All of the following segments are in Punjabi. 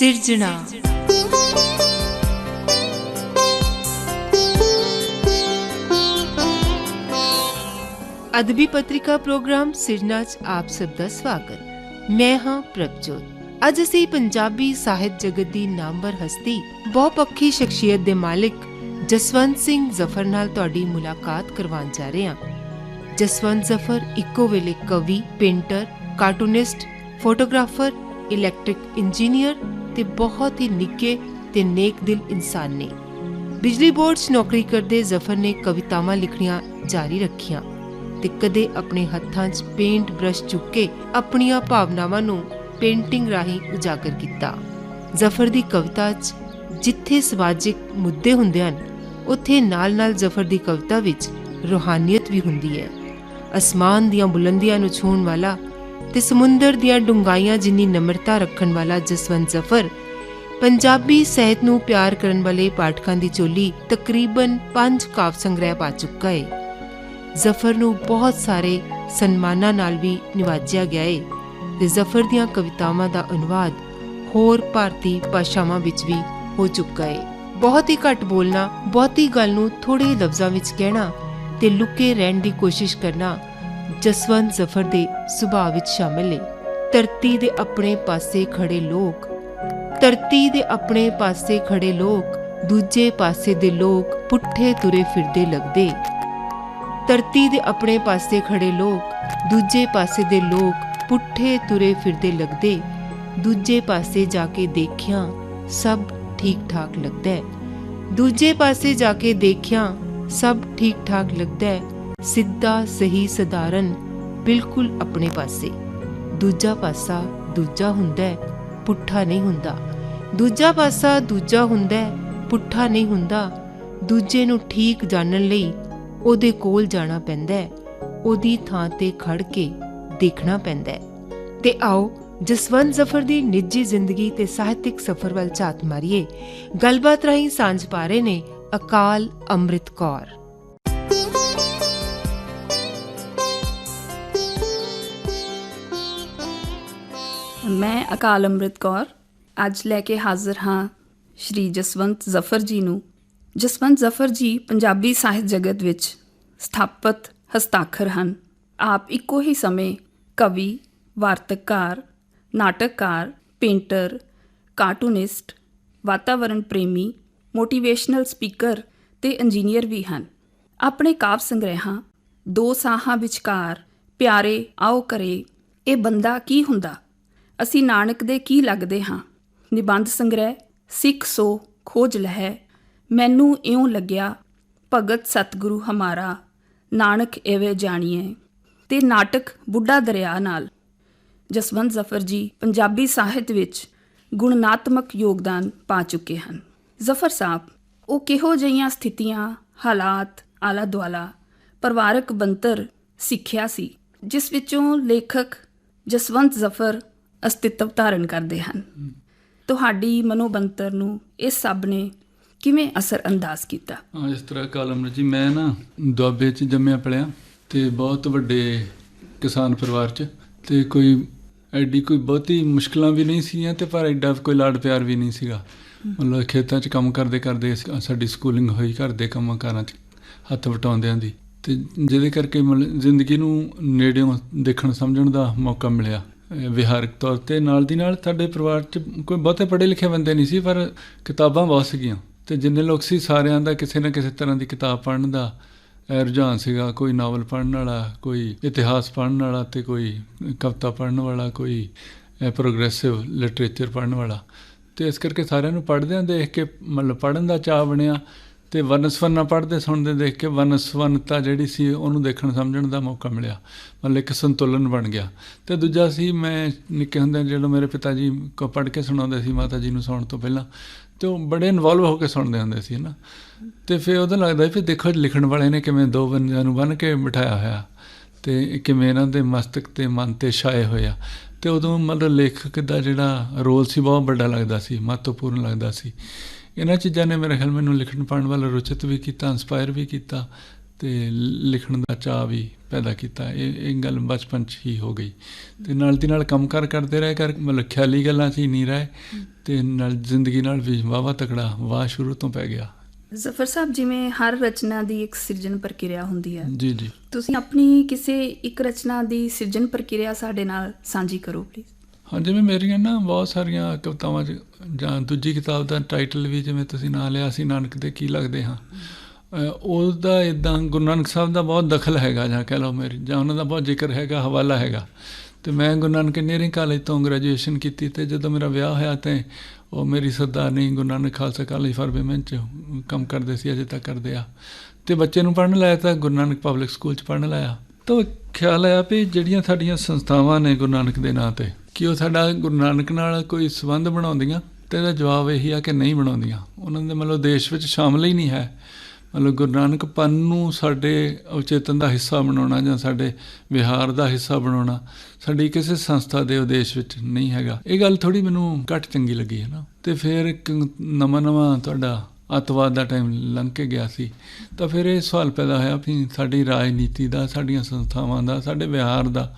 ਸਿਰਜਣਾ। ਅਦਬੀ ਪੱਤਰਿਕਾ ਪ੍ਰੋਗਰਾਮ ਸਿਰਜਣਾ 'ਚ ਆਪ ਸਭ ਦਾ ਸਵਾਗਤ। ਮੈਂ ਹਾਂ ਪ੍ਰਭਜੋਤ। ਅੱਜ ਅਸੀਂ ਪੰਜਾਬੀ ਸਾਹਿਤ ਜਗਤ ਦੀ ਨਾਮਵਰ ਹਸਤੀ, ਬਹੁਪੱਖੀ ਸ਼ਖਸੀਅਤ ਦੇ ਮਾਲਿਕ ਜਸਵੰਤ ਸਿੰਘ ਜ਼ਫਰ ਨਾਲ ਤੁਹਾਡੀ ਮੁਲਾਕਾਤ ਕਰਵਾਉਣ ਜਾ ਰਹੇ ਹਾਂ। ਜਸਵੰਤ ਜ਼ਫਰ ਇੱਕੋ ਵੇਲੇ ਕਵੀ, painter, cartoonist, photographer, electric engineer ਤੇ ਬਹੁਤ ਹੀ ਨਿੱਕੇ ਤੇ ਨੇਕ ਦਿਲ ਇਨਸਾਨ ਨੇ। ਬਿਜਲੀ ਬੋਰਡ 'ਚ ਨੌਕਰੀ ਕਰਦੇ ਜ਼ਫਰ ਨੇ ਕਵਿਤਾਵਾਂ ਲਿਖਣੀਆਂ ਜਾਰੀ ਰੱਖੀਆਂ ਤੇ ਕਦੇ ਆਪਣੇ ਹੱਥਾਂ 'ਚ ਪੇਂਟ ਬ੍ਰਸ਼ ਚੁੱਕ ਕੇ ਆਪਣੀਆਂ ਭਾਵਨਾਵਾਂ ਨੂੰ ਪੇਂਟਿੰਗ ਰਾਹੀਂ ਉਜਾਗਰ ਕੀਤਾ। ਜ਼ਫਰ ਦੀ ਕਵਿਤਾ 'ਚ ਜਿੱਥੇ ਸਮਾਜਿਕ ਮੁੱਦੇ ਹੁੰਦੇ ਹਨ, ਉੱਥੇ ਨਾਲ-ਨਾਲ ਜ਼ਫਰ ਦੀ ਕਵਿਤਾ ਵਿੱਚ ਰੂਹਾਨੀਅਤ ਵੀ ਹੁੰਦੀ ਹੈ। ਅਸਮਾਨ ਦੀਆਂ ਬੁਲੰਦੀਆਂ ਨੂੰ ਛੂਹਣ ਵਾਲਾ ਤੇ ਸਮੁੰਦਰ ਦੀਆਂ ਡੂੰਘਾਈਆਂ ਜਿੰਨੀ ਨਮਰਤਾ ਰੱਖਣ ਵਾਲਾ ਜਸਵੰਤ ਜ਼ਫਰ, ਪੰਜਾਬੀ ਸਾਹਿਤ ਨੂੰ ਪਿਆਰ ਕਰਨ ਵਾਲੇ ਪਾਠਕਾਂ ਦੀ ਚੋਲੀ ਤਕਰੀਬਨ 5 ਕਾਵ ਸੰਗ੍ਰਹਿ ਪਾ ਚੁੱਕਾ ਹੈ ਜ਼ਫਰ ਨੂੰ ਬਹੁਤ ਸਾਰੇ ਸਨਮਾਨਾਂ ਨਾਲ ਵੀ ਨਿਵਾਜਿਆ ਗਿਆ ਹੈ ਤੇ ਜ਼ਫਰ ਦੀਆਂ ਕਵਿਤਾਵਾਂ ਦਾ ਅਨੁਵਾਦ ਹੋਰ ਭਾਰਤੀ ਭਾਸ਼ਾਵਾਂ ਵਿੱਚ ਵੀ ਹੋ ਚੁੱਕਾ ਹੈ ਬਹੁਤ ਹੀ ਘੱਟ ਬੋਲਣਾ, ਬਹੁਤੀ ਗੱਲ ਨੂੰ ਥੋੜੇ ਲਫ਼ਜ਼ਾਂ ਵਿੱਚ ਕਹਿਣਾ ਤੇ ਲੁਕੇ ਰਹਿਣ ਦੀ ਕੋਸ਼ਿਸ਼ ਕਰਨਾ ਜਸਵੰਤ ਜ਼ਫਰ ਦੇ ਸੁਭਾਅ ਵਿੱਚ ਸ਼ਾਮਿਲ ਨੇ। ਧਰਤੀ ਦੇ ਆਪਣੇ ਪਾਸੇ ਖੜੇ ਲੋਕ, ਧਰਤੀ ਦੇ ਆਪਣੇ ਪਾਸੇ ਖੜੇ ਲੋਕ, ਦੂਜੇ ਪਾਸੇ ਦੇ ਲੋਕ ਪੁੱਠੇ ਤੁਰੇ ਫਿਰਦੇ ਲੱਗਦੇ। ਧਰਤੀ ਦੇ ਆਪਣੇ ਪਾਸੇ ਖੜੇ ਲੋਕ, ਦੂਜੇ ਪਾਸੇ ਦੇ ਲੋਕ ਪੁੱਠੇ ਤੁਰੇ ਫਿਰਦੇ ਲੱਗਦੇ। ਦੂਜੇ ਪਾਸੇ ਜਾ ਕੇ ਦੇਖਿਆ ਸਭ ਠੀਕ ਠਾਕ ਲੱਗਦਾ ਹੈ। ਦੂਜੇ ਪਾਸੇ ਜਾ ਕੇ ਦੇਖਿਆ ਸਭ ਠੀਕ ਠਾਕ ਲੱਗਦਾ ਹੈ। ਸਿੱਧਾ, ਸਹੀ, ਸਧਾਰਨ, ਬਿਲਕੁਲ ਆਪਣੇ ਪਾਸੇ। ਦੂਜਾ ਪਾਸਾ ਦੂਜਾ ਹੁੰਦਾ ਹੈ, ਪੁੱਠਾ ਨਹੀਂ ਹੁੰਦਾ। ਦੂਜਾ ਪਾਸਾ ਦੂਜਾ ਹੁੰਦਾ ਹੈ, ਪੁੱਠਾ ਨਹੀਂ ਹੁੰਦਾ। ਦੂਜੇ ਨੂੰ ਠੀਕ ਜਾਣਨ ਲਈ ਉਹਦੇ ਕੋਲ ਜਾਣਾ ਪੈਂਦਾ ਹੈ। ਉਹਦੀ ਥਾਂ ਤੇ ਖੜ ਕੇ ਦੇਖਣਾ ਪੈਂਦਾ ਹੈ। ਤੇ ਆਓ, ਜਸਵੰਤ ਜ਼ਫਰ ਦੀ ਨਿੱਜੀ ਜ਼ਿੰਦਗੀ ਤੇ ਸਾਹਿਤਿਕ ਸਫ਼ਰ ਵੱਲ ਝਾਤ ਮਾਰੀਏ। ਗੱਲਬਾਤ ਰਾਹੀਂ ਸਾਂਝ ਪਾ ਰਹੇ ਨੇ ਅਕਾਲ ਅੰਮ੍ਰਿਤ ਕੌਰ। ਮੈਂ ਅਕਾਲ ਅੰਮ੍ਰਿਤ ਕੌਰ ਅੱਜ ਲੈ ਕੇ ਹਾਜ਼ਰ ਹਾਂ ਸ਼੍ਰੀ ਜਸਵੰਤ ਜ਼ਫਰ ਜੀ ਨੂੰ। ਜਸਵੰਤ ਜ਼ਫਰ ਜੀ ਪੰਜਾਬੀ ਸਾਹਿਤ ਜਗਤ ਵਿੱਚ ਸਥਾਪਿਤ ਹਸਤਾਖਰ ਹਨ। ਆਪ ਇੱਕੋ ਹੀ ਸਮੇਂ ਕਵੀ, ਵਾਰਤਕਾਰ, ਨਾਟਕਕਾਰ, ਪੇਂਟਰ, ਕਾਰਟੂਨਿਸਟ, ਵਾਤਾਵਰਣ ਪ੍ਰੇਮੀ, ਮੋਟੀਵੇਸ਼ਨਲ ਸਪੀਕਰ ਤੇ ਇੰਜੀਨੀਅਰ ਵੀ ਹਨ। ਆਪਣੇ ਕਾਵਿ ਸੰਗ੍ਰਹਿਾਂ ਦੋ ਸਾਹਾਂ ਵਿਚਕਾਰ ਪਿਆਰੇ ਆਓ ਕਰੇ, ਇਹ ਬੰਦਾ ਕੀ ਹੁੰਦਾ? ਅਸੀਂ ਨਾਨਕ ਦੇ ਕੀ ਲੱਗਦੇ ਹਾਂ? ਨਿਬੰਧ ਸੰਗ੍ਰਹਿ, ਸਿੱਖ ਸੋ, ਖੋਜ ਲਹਿ, ਮੈਨੂੰ ਇਉਂ ਲੱਗਿਆ, ਭਗਤ ਸਤਿਗੁਰੂ ਹਮਾਰਾ, ਨਾਨਕ ਐਵੇਂ ਜਾਣੀਏ ਤੇ ਨਾਟਕ ਬੁੱਢਾ ਦਰਿਆ ਨਾਲ। ਜਸਵੰਤ ਜ਼ਫਰ ਜੀ ਪੰਜਾਬੀ ਸਾਹਿਤ ਵਿੱਚ ਗੁਣਨਾਤਮਕ ਯੋਗਦਾਨ ਪਾ ਚੁੱਕੇ ਹਨ। ਜ਼ਫਰ ਸਾਹਿਬ, ਉਹ ਕਿਹੋ ਜਿਹੀਆਂ ਸਥਿਤੀਆਂ, ਹਾਲਾਤ ਆਲਾ ਦੁਆਲਾ ਪਰਿਵਾਰਕ ਬੰਤਰ ਸਿੱਖਿਆ ਸੀ, ਜਿਸ ਵਿੱਚੋਂ ਲੇਖਕ ਜਸਵੰਤ ਜ਼ਫਰ ਅਸਤਿਤਵ ਧਾਰਨ ਕਰਦੇ ਹਨ। ਤੁਹਾਡੀ ਮਨੋਬੰਤਰ ਨੂੰ ਇਸ ਸਭ ਨੇ ਕਿਵੇਂ ਅਸਰ ਅੰਦਾਜ਼ ਕੀਤਾ? ਹਾਂ, ਇਸ ਤਰ੍ਹਾਂ ਕਾਲਮ ਜੀ, ਮੈਂ ਨਾ ਦੁਆਬੇ 'ਚ ਜੰਮਿਆ ਪਲਿਆ ਤੇ ਬਹੁਤ ਵੱਡੇ ਕਿਸਾਨ ਪਰਿਵਾਰ 'ਚ ਤੇ ਕੋਈ ਐਡੀ ਕੋਈ ਬਹੁਤੀ ਮੁਸ਼ਕਲਾਂ ਵੀ ਨਹੀਂ ਸੀਆਂ ਤੇ ਪਰ ਐਡਾ ਕੋਈ ਲਾਡ ਪਿਆਰ ਵੀ ਨਹੀਂ ਸੀਗਾ। ਮਤਲਬ ਖੇਤਾਂ 'ਚ ਕੰਮ ਕਰਦੇ ਕਰਦੇ ਸਾਡੀ ਸਕੂਲਿੰਗ ਹੋਈ ਘਰ ਦੇ ਕੰਮਾਂ ਕਾਰਾਂ 'ਚ ਹੱਥ ਵਟਾਉਂਦਿਆਂ ਦੀ ਤੇ ਜਿਹਦੇ ਕਰਕੇ ਮਤਲਬ ਜ਼ਿੰਦਗੀ ਨੂੰ ਨੇੜਿਓਂ ਦੇਖਣ ਸਮਝਣ ਦਾ ਮੌਕਾ ਮਿਲਿਆ। ਵਿਹਾਰਕ ਤੌਰ ਤੇ ਨਾਲ ਦੀ ਨਾਲ ਸਾਡੇ ਪਰਿਵਾਰ 'ਚ ਕੋਈ ਬਹੁਤੇ ਪੜ੍ਹੇ ਲਿਖੇ ਬੰਦੇ ਨਹੀਂ ਸੀ, ਪਰ ਕਿਤਾਬਾਂ ਬਹੁਤ ਸੀਗੀਆਂ। ਤੇ ਜਿੰਨੇ ਲੋਕ ਸੀ ਸਾਰਿਆਂ ਦਾ ਕਿਸੇ ਨਾ ਕਿਸੇ ਤਰ੍ਹਾਂ ਦੀ ਕਿਤਾਬ ਪੜ੍ਹਨ ਦਾ ਰੁਝਾਨ ਸੀਗਾ। ਕੋਈ ਨਾਵਲ ਪੜ੍ਹਨ ਵਾਲਾ, ਕੋਈ ਇਤਿਹਾਸ ਪੜ੍ਹਨ ਵਾਲਾ ਤੇ ਕੋਈ ਕਵਿਤਾ ਪੜ੍ਹਨ ਵਾਲਾ, ਕੋਈ ਪ੍ਰੋਗਰੈਸਿਵ ਲਿਟਰੇਚਰ ਪੜ੍ਹਨ ਵਾਲਾ। ਤੇ ਇਸ ਕਰਕੇ ਸਾਰਿਆਂ ਨੂੰ ਪੜ੍ਹਦਿਆਂ ਦੇਖ ਕੇ ਮਤਲਬ ਪੜ੍ਹਨ ਦਾ ਚਾਅ ਬਣਿਆ। ਤੇ ਵਨਸਵਨਾ ਪੜ੍ਹਦੇ, ਸੁਣਦੇ ਦੇਖ ਕੇ ਵਨਸਵਨਤਾ ਜਿਹੜੀ ਸੀ ਉਹਨੂੰ ਦੇਖਣ ਸਮਝਣ ਦਾ ਮੌਕਾ ਮਿਲਿਆ। ਮਤਲਬ ਇੱਕ ਸੰਤੁਲਨ ਬਣ ਗਿਆ। ਤੇ ਦੂਜਾ ਸੀ, ਮੈਂ ਨਿੱਕੇ ਹੁੰਦੇ ਜਦੋਂ ਮੇਰੇ ਪਿਤਾ ਜੀ ਕੋ ਪੜ੍ਹ ਕੇ ਸੁਣਾਉਂਦੇ ਸੀ, ਮਾਤਾ ਜੀ ਨੂੰ ਸੌਣ ਤੋਂ ਪਹਿਲਾਂ, ਤੇ ਉਹ ਬੜੇ ਇਨਵੋਲਵ ਹੋ ਕੇ ਸੁਣਦੇ ਹੁੰਦੇ ਸੀ ਨਾ। ਤੇ ਫਿਰ ਉਹਦਾ ਲੱਗਦਾ ਵੀ ਦੇਖੋ ਲਿਖਣ ਵਾਲੇ ਨੇ ਕਿਵੇਂ ਦੋ ਬੰਦਿਆਂ ਨੂੰ ਬੰਨ ਕੇ ਬਿਠਾਇਆ ਹੋਇਆ, ਤੇ ਕਿਵੇਂ ਇਹਨਾਂ ਦੇ ਮਸਤਕ ਤੇ ਮਨ ਤੇ ਛਾਏ ਹੋਇਆ ਤੇ ਉਦੋਂ ਮਤਲਬ ਲੇਖਕ ਦਾ ਜਿਹੜਾ ਰੋਲ ਸੀ, ਬਹੁਤ ਵੱਡਾ ਲੱਗਦਾ ਸੀ, ਮਹੱਤਵਪੂਰਨ ਲੱਗਦਾ ਸੀ। ਇਹਨਾਂ ਚੀਜ਼ਾਂ ਨੇ ਮੇਰੇ ਖਿਆਲ ਮੈਨੂੰ ਲਿਖਣ ਪੜ੍ਹਨ ਵੱਲ ਰੁਚਿਤ ਵੀ ਕੀਤਾ ਇਨਸਪਾਇਰ ਵੀ ਕੀਤਾ ਤੇ ਲਿਖਣ ਦਾ ਚਾਅ ਵੀ ਪੈਦਾ ਕੀਤਾ। ਇਹ ਇਹ ਗੱਲ ਬਚਪਨ 'ਚ ਹੀ ਹੋ ਗਈ। ਤੇ ਨਾਲ ਦੀ ਨਾਲ ਕੰਮਕਾਰ ਕਰਦੇ ਰਹੇ ਕਰ ਮਤਲਬ ਖਿਆਲੀ ਗੱਲਾਂ ਹੀ ਨਹੀਂ ਰਹੇ ਤੇ ਨਾਲ ਜ਼ਿੰਦਗੀ ਨਾਲ ਵੀ ਵਾਵਾ ਤਕੜਾ ਵਾਹ ਸ਼ੁਰੂ ਤੋਂ ਪੈ ਗਿਆ। ਜ਼ਫਰ ਸਾਹਿਬ ਜਿਵੇਂ ਹਰ ਰਚਨਾ ਦੀ ਇੱਕ ਸਿਰਜਣ ਪ੍ਰਕਿਰਿਆ ਹੁੰਦੀ ਹੈ। ਜੀ ਜੀ। ਤੁਸੀਂ ਆਪਣੀ ਕਿਸੇ ਇੱਕ ਰਚਨਾ ਦੀ ਸਿਰਜਣ ਪ੍ਰਕਿਰਿਆ ਸਾਡੇ ਨਾਲ ਸਾਂਝੀ ਕਰੋ ਪਲੀਜ਼ ਹਾਂ, ਜਿਵੇਂ ਮੇਰੀਆਂ ਨਾ ਬਹੁਤ ਸਾਰੀਆਂ ਕਵਿਤਾਵਾਂ 'ਚ, ਜਾਂ ਦੂਜੀ ਕਿਤਾਬ ਦਾ ਟਾਈਟਲ ਵੀ ਜਿਵੇਂ ਤੁਸੀਂ ਨਾਂ ਲਿਆ ਸੀ, ਨਾਨਕ ਦੇ ਕੀ ਲੱਗਦੇ ਹਾਂ। ਅਹ ਉਹਦਾ ਇਦਾਂ ਗੁਰੂ ਨਾਨਕ ਸਾਹਿਬ ਦਾ ਬਹੁਤ ਦਖਲ ਹੈਗਾ, ਜਾਂ ਕਹਿ ਲਓ ਮੇਰੀ, ਜਾਂ ਉਹਨਾਂ ਦਾ ਬਹੁਤ ਜ਼ਿਕਰ ਹੈਗਾ, ਹਵਾਲਾ ਹੈਗਾ। ਤੇ ਮੈਂ ਗੁਰੂ ਨਾਨਕ ਇੰਜੀਨੀਅਰਿੰਗ ਕਾਲਜ ਤੋਂ ਗ੍ਰੈਜੂਏਸ਼ਨ ਕੀਤੀ ਤੇ ਜਦੋਂ ਮੇਰਾ ਵਿਆਹ ਹੋਇਆ ਤੇ ਉਹ ਮੇਰੀ ਸਰਦਾਰਨੀ Guru Nanak Khalsa college for women ਚ ਕੰਮ ਕਰਦੇ ਸੀ, ਅਜੇ ਤੱਕ ਕਰਦੇ ਆ। ਤੇ ਬੱਚੇ ਨੂੰ ਪੜ੍ਹਨ ਲਾਇਆ ਤਾਂ ਗੁਰੂ ਨਾਨਕ ਪਬਲਿਕ ਸਕੂਲ ਚ ਪੜ੍ਹਨ ਲਾਇਆ। ਤਾਂ ਖਿਆਲ ਆਇਆ ਵੀ ਜਿਹੜੀਆਂ ਸਾਡੀਆਂ ਸੰਸਥਾਵਾਂ ਨੇ ਗੁਰੂ ਨਾਨਕ ਦੇ ਨਾਂ ਤੇ ਕਿ ਉਹ ਸਾਡਾ ਗੁਰੂ ਨਾਨਕ ਨਾਲ ਕੋਈ ਸੰਬੰਧ ਬਣਾਉਂਦੀਆਂ ਤੇ ਇਹਦਾ ਜਵਾਬ ਇਹੀ ਆ ਕਿ ਨਹੀਂ ਬਣਾਉਂਦੀਆਂ। ਉਹਨਾਂ ਦੇ ਮਤਲਬ ਦੇਸ਼ ਵਿੱਚ ਸ਼ਾਮਲ ਹੀ ਨਹੀਂ ਹੈ। ਮਤਲਬ ਗੁਰੂ ਨਾਨਕ ਪੰਨ ਨੂੰ ਸਾਡੇ ਅਵਚੇਤਨ ਦਾ ਹਿੱਸਾ ਬਣਾਉਣਾ ਜਾਂ ਸਾਡੇ ਵਿਹਾਰ ਦਾ ਹਿੱਸਾ ਬਣਾਉਣਾ ਸਾਡੀ ਕਿਸੇ ਸੰਸਥਾ ਦੇ ਉਦੇਸ਼ ਵਿੱਚ ਨਹੀਂ ਹੈਗਾ। ਇਹ ਗੱਲ ਥੋੜੀ ਮੈਨੂੰ ਘੱਟ ਚੰਗੀ ਲੱਗੀ ਹੈ ਨਾ। ਤੇ ਫਿਰ ਇੱਕ ਨਵਾਂ ਨਵਾਂ ਤੁਹਾਡਾ ਅੱਤਵਾਦ ਦਾ ਟਾਈਮ ਲੰਘ ਕੇ ਗਿਆ ਸੀ। ਤਾਂ ਫਿਰ ਇਹ ਸਵਾਲ ਪੈਦਾ ਹੋਇਆ ਵੀ ਸਾਡੀ ਰਾਜਨੀਤੀ ਦਾ, ਸਾਡੀਆਂ ਸੰਸਥਾਵਾਂ ਦਾ, ਸਾਡੇ ਵਿਹਾਰ ਦਾ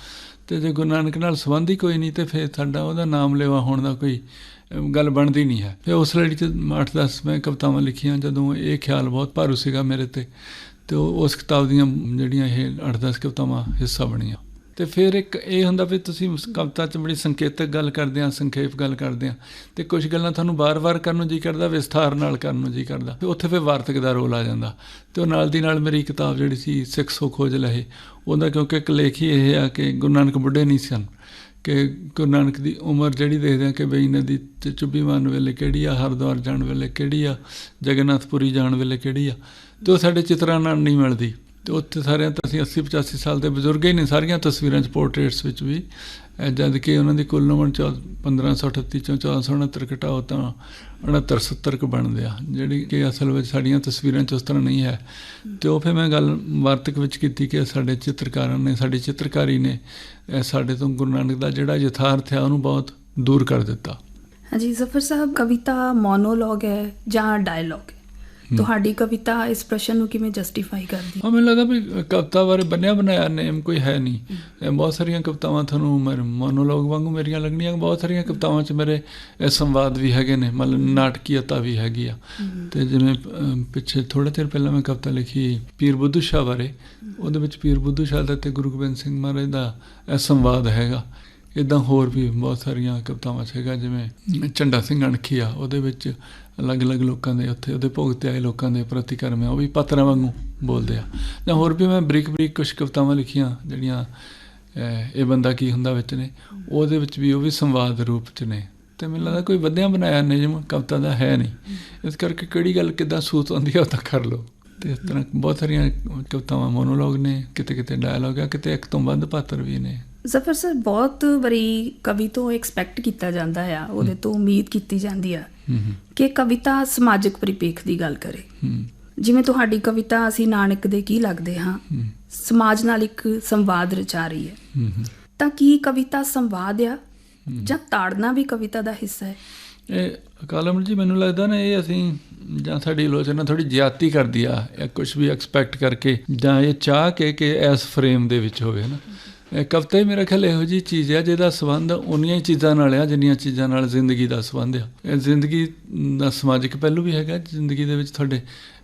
ਤੇ ਜੇ ਗੁਰੂ ਨਾਨਕ ਨਾਲ ਸੰਬੰਧ ਹੀ ਕੋਈ ਨਹੀਂ ਤੇ ਫਿਰ ਸਾਡਾ ਉਹਦਾ ਨਾਮ ਲੈਵਾ ਹੋਣ ਦਾ ਕੋਈ ਗੱਲ ਬਣਦੀ ਨਹੀਂ ਹੈ। ਫਿਰ ਉਸ ਲੜੀ ਚ 8-10 ਮੈਂ ਕਵਿਤਾਵਾਂ ਲਿਖੀਆਂ ਜਦੋਂ ਇਹ ਖਿਆਲ ਬਹੁਤ ਭਾਰੂ ਸੀਗਾ ਮੇਰੇ ਤੇ ਤੇ ਉਹ- ਉਸ ਕਿਤਾਬ ਦੀਆਂ ਜਿਹੜੀਆਂ ਇਹ 8-10 ਕਵਿਤਾਵਾਂ ਹਿੱਸਾ ਬਣੀਆਂ। ਤੇ ਫਿਰ ਇੱਕ ਇਹ ਹੁੰਦਾ ਵੀ ਤੁਸੀਂ ਕਵਿਤਾ 'ਚ ਬੜੀ ਸੰਕੇਤਕ ਗੱਲ ਕਰਦੇ ਆ, ਸੰਖੇਪ ਗੱਲ ਕਰਦੇ ਆ, ਤੇ ਕੁਝ ਗੱਲਾਂ ਤੁਹਾਨੂੰ ਬਾਰ-ਬਾਰ ਕਰਨ ਨੂੰ ਜੀ ਕਰਦਾ, ਵਿਸਥਾਰ ਨਾਲ ਕਰਨ ਨੂੰ ਜੀ ਕਰਦਾ, ਤੇ ਉੱਥੇ ਫਿਰ ਵਾਰਤਕ ਦਾ ਰੋਲ ਆ ਜਾਂਦਾ। ਤੇ ਉਹ ਨਾਲ ਦੀ ਨਾਲ ਮੇਰੀ ਕਿਤਾਬ ਜਿਹੜੀ ਸੀ, ਸਿੱਖ ਸੋ ਖੋਜ ਲਹੇ ਉਹਦਾ ਕਿਉਂਕਿ ਇੱਕ ਲੇਖ ਹੀ ਇਹ ਆ ਕਿ ਗੁਰੂ ਨਾਨਕ ਬੁੱਢੇ ਨਹੀਂ ਸਨ, ਕਿ ਗੁਰੂ ਨਾਨਕ ਦੀ ਉਮਰ ਜਿਹੜੀ ਦੇਖਦੇ ਆ ਕਿ ਬਈ ਨਦੀ ਤੇ ਚੁੱਭੀ ਮਾਰਨ ਵੇਲੇ ਕਿਹੜੀ ਆ, ਹਰਿਦੁਆਰ ਜਾਣ ਵੇਲੇ ਕਿਹੜੀ ਆ, ਜਗਨਨਾਥਪੁਰੀ ਜਾਣ ਵੇਲੇ ਕਿਹੜੀ ਆ, ਤੇ ਉਹ ਸਾਡੇ ਚਿੱਤਰਾਂ ਨਾਲ ਨਹੀਂ ਮਿਲਦੀ। ਤੇ ਉੱਥੇ ਸਾਰਿਆਂ ਤਾਂ ਅਸੀਂ 80 85 ਸਾਲ ਦੇ ਬਜ਼ੁਰਗ ਹੀ ਨੇ, ਸਾਰੀਆਂ ਤਸਵੀਰਾਂ 'ਚ ਪੋਰਟਰੇਟਸ ਵਿੱਚ ਵੀ। ਅਹ ਜਦ ਕਿ ਉਹਨਾਂ ਦੀ ਕੁੱਲ ਉਮਰ 1538 ਚੋਂ 1469 ਘਟਾਓ ਤਾਂ 69 70 ਕੁ ਬਣਦੇ ਆ, ਜਿਹੜੀ ਕਿ ਅਸਲ ਵਿੱਚ ਸਾਡੀਆਂ ਤਸਵੀਰਾਂ 'ਚ ਉਸ ਤਰ੍ਹਾਂ ਨਹੀਂ ਹੈ। ਤੇ ਉਹ ਫਿਰ ਮੈਂ ਗੱਲ ਵਾਰਤਕ ਵਿੱਚ ਕੀਤੀ ਕਿ ਸਾਡੇ ਚਿੱਤਰਕਾਰਾਂ ਨੇ, ਸਾਡੀ ਚਿੱਤਰਕਾਰੀ ਨੇ ਸਾਡੇ ਤੋਂ ਗੁਰੂ ਨਾਨਕ ਦਾ ਜਿਹੜਾ ਯਥਾਰਥ ਹੈ, ਉਹਨੂੰ ਬਹੁਤ ਦੂਰ ਕਰ ਦਿੱਤਾ। ਹਾਂਜੀ, ਜ਼ਫਰ ਸਾਹਿਬ, ਕਵਿਤਾ ਮੋਨੋਲੋਗ ਹੈ ਜਾਂ ਡਾਇਲੋਗ ਤੁਹਾਡੀ ਕਵਿਤਾ ਇਸ ਪ੍ਰਸ਼ਨ ਨੂੰ ਕਿਵੇਂ ਜਸਟੀਫਾਈ ਕਰਦੀ? ਹੈ ਮੈਨੂੰ ਲੱਗਦਾ ਵੀ ਕਵਿਤਾ ਬਾਰੇ ਬੰਨਿਆ ਬਣਾਇਆ ਨੇਮ ਕੋਈ ਹੈ ਨਹੀਂ। ਬਹੁਤ ਸਾਰੀਆਂ ਕਵਿਤਾਵਾਂ ਤੁਹਾਨੂੰ ਮੇਰੇ ਮੋਨੋਲੋਗ ਵਾਂਗੂ ਮੇਰੀਆਂ ਲੱਗਣੀਆਂ ਬਹੁਤ ਸਾਰੀਆਂ ਕਵਿਤਾਵਾਂ 'ਚ ਮੇਰੇ ਇਹ ਸੰਵਾਦ ਵੀ ਹੈਗੇ ਨੇ ਮਤਲਬ ਨਾਟਕੀਅਤਾ ਵੀ ਹੈਗੀ ਆ। ਤੇ ਜਿਵੇਂ ਪਿੱਛੇ ਥੋੜਾ ਚਿਰ ਪਹਿਲਾਂ ਮੈਂ ਕਵਿਤਾ ਲਿਖੀ ਪੀਰ ਬੁੱਧੂ ਸ਼ਾਹ ਬਾਰੇ। ਉਹਦੇ ਵਿੱਚ ਪੀਰ ਬੁੱਧੂ ਸ਼ਾਹ ਦਾ ਤੇ ਗੁਰੂ ਗੋਬਿੰਦ ਸਿੰਘ ਮਹਾਰਾਜ ਦਾ ਇਹ ਸੰਵਾਦ ਹੈਗਾ। ਇਦਾਂ ਹੋਰ ਵੀ ਬਹੁਤ ਸਾਰੀਆਂ ਕਵਿਤਾਵਾਂ ਸੀਗਾ ਜਿਵੇਂ ਝੰਡਾ ਸਿੰਘ ਅਣਖੀਆ, ਉਹਦੇ ਵਿੱਚ ਅਲੱਗ-ਅਲੱਗ ਲੋਕਾਂ ਦੇ ਉੱਥੇ ਉਹਦੇ ਭੁਗਤੇ ਆਏ ਲੋਕਾਂ ਦੇ ਪ੍ਰਤੀਕਰਮ ਆ, ਉਹ ਵੀ ਪਾਤਰਾਂ ਵਾਂਗੂ ਬੋਲਦੇ ਆ। ਜਾਂ ਹੋਰ ਵੀ ਮੈਂ ਬਰੀਕ ਬਰੀਕ ਕੁਝ ਕਵਿਤਾਵਾਂ ਲਿਖੀਆਂ, ਜਿਹੜੀਆਂ ਇਹ ਬੰਦਾ ਕੀ ਹੁੰਦਾ ਵਿੱਚ ਨੇ, ਉਹਦੇ ਵਿੱਚ ਵੀ ਉਹ ਵੀ ਸੰਵਾਦ ਰੂਪ 'ਚ ਨੇ। ਤੇ ਮੈਨੂੰ ਲੱਗਦਾ ਕੋਈ ਵਧਿਆ ਬਣਾਇਆ ਨਿਯਮ, ਕਵਿਤਾ ਦਾ ਹੈ ਨਹੀਂ। ਇਸ ਕਰਕੇ ਕਿਹੜੀ ਗੱਲ ਕਿੱਦਾਂ ਸੂਤ ਆਉਂਦੀ ਹੈ ਉਹ ਤਾਂ ਕਰ ਲਓ। ਤੇ ਇਸ ਤਰ੍ਹਾਂ ਬਹੁਤ ਸਾਰੀਆਂ ਕਵਿਤਾਵਾਂ, ਮੋਨੋਲੋਗ ਨੇ ਕਿਤੇ ਕਿਤੇ ਡਾਇਲੋਗ ਆ, ਕਿਤੇ ਇੱਕ ਤੋਂ ਵੱਧ ਪਾਤਰ ਵੀ ਨੇ। ਜ਼ਫਰ ਸਰ ਬਹੁਤ ਵਾਰੀ ਕਵੀ ਤੋਂ ਐਕਸਪੈਕਟ ਕੀਤਾ ਜਾਂਦਾ ਆ ਉਹਦੇ ਤੋਂ ਉਮੀਦ ਕੀਤੀ ਜਾਂਦੀ ਆ ਕਿ ਕਵਿਤਾ ਸਮਾਜਿਕ ਪਰਿਪੇਖ ਦੀ ਗੱਲ ਕਰੇ। ਜਿਵੇਂ ਤੁਹਾਡੀ ਕਵਿਤਾ ਅਸੀਂ ਨਾਨਕ ਦੇ ਕੀ ਲੱਗਦੇ ਹਾਂ? ਸਮਾਜ ਨਾਲ ਇੱਕ ਸੰਵਾਦ ਰਚਾ ਰਹੀ ਹੈ। ਤਾਂ ਕੀ ਕਵਿਤਾ ਸੰਵਾਦ ਆ? ਜਾਂ ਤਾੜਨਾ ਵੀ ਕਵਿਤਾ ਦਾ ਹਿੱਸਾ ਹੈ? ਇਹ ਕਾਲਮ ਜੀ ਮੈਨੂੰ ਲੱਗਦਾ ਨਾ ਇਹ ਅਸੀਂ ਜਾਂ ਸਾਡੀ ਆਲੋਚਨਾ ਥੋੜੀ ਜ਼ਿਆਦਤੀ ਕਰਦੀ ਆ ਜਾਂ ਕੁਝ ਵੀ ਐਕਸਪੈਕਟ ਕਰਕੇ ਜਾਂ ਇਹ ਚਾਹ ਕੇ ਕਿ ਇਸ ਫਰੇਮ ਦੇ ਵਿੱਚ ਹੋਵੇ ਨਾ? ਕਵਿਤਾ ਹੀ ਮੇਰਾ ਖਿਆਲ ਇਹੋ ਜੀ ਚੀਜ਼ ਹੈ ਜਿਹਦਾ ਸਬੰਧ ਉਨੀਆਂ ਹੀ ਚੀਜ਼ਾਂ ਨਾਲ ਆ ਜਿੰਨੀਆਂ ਚੀਜ਼ਾਂ ਨਾਲ ਜ਼ਿੰਦਗੀ ਦਾ ਸਬੰਧ ਆ। ਇਹ ਜ਼ਿੰਦਗੀ ਦਾ ਸਮਾਜਿਕ ਪਹਿਲੂ ਵੀ ਹੈਗਾ ਜ਼ਿੰਦਗੀ ਦੇ ਵਿੱਚ ਤੁਹਾਡੇ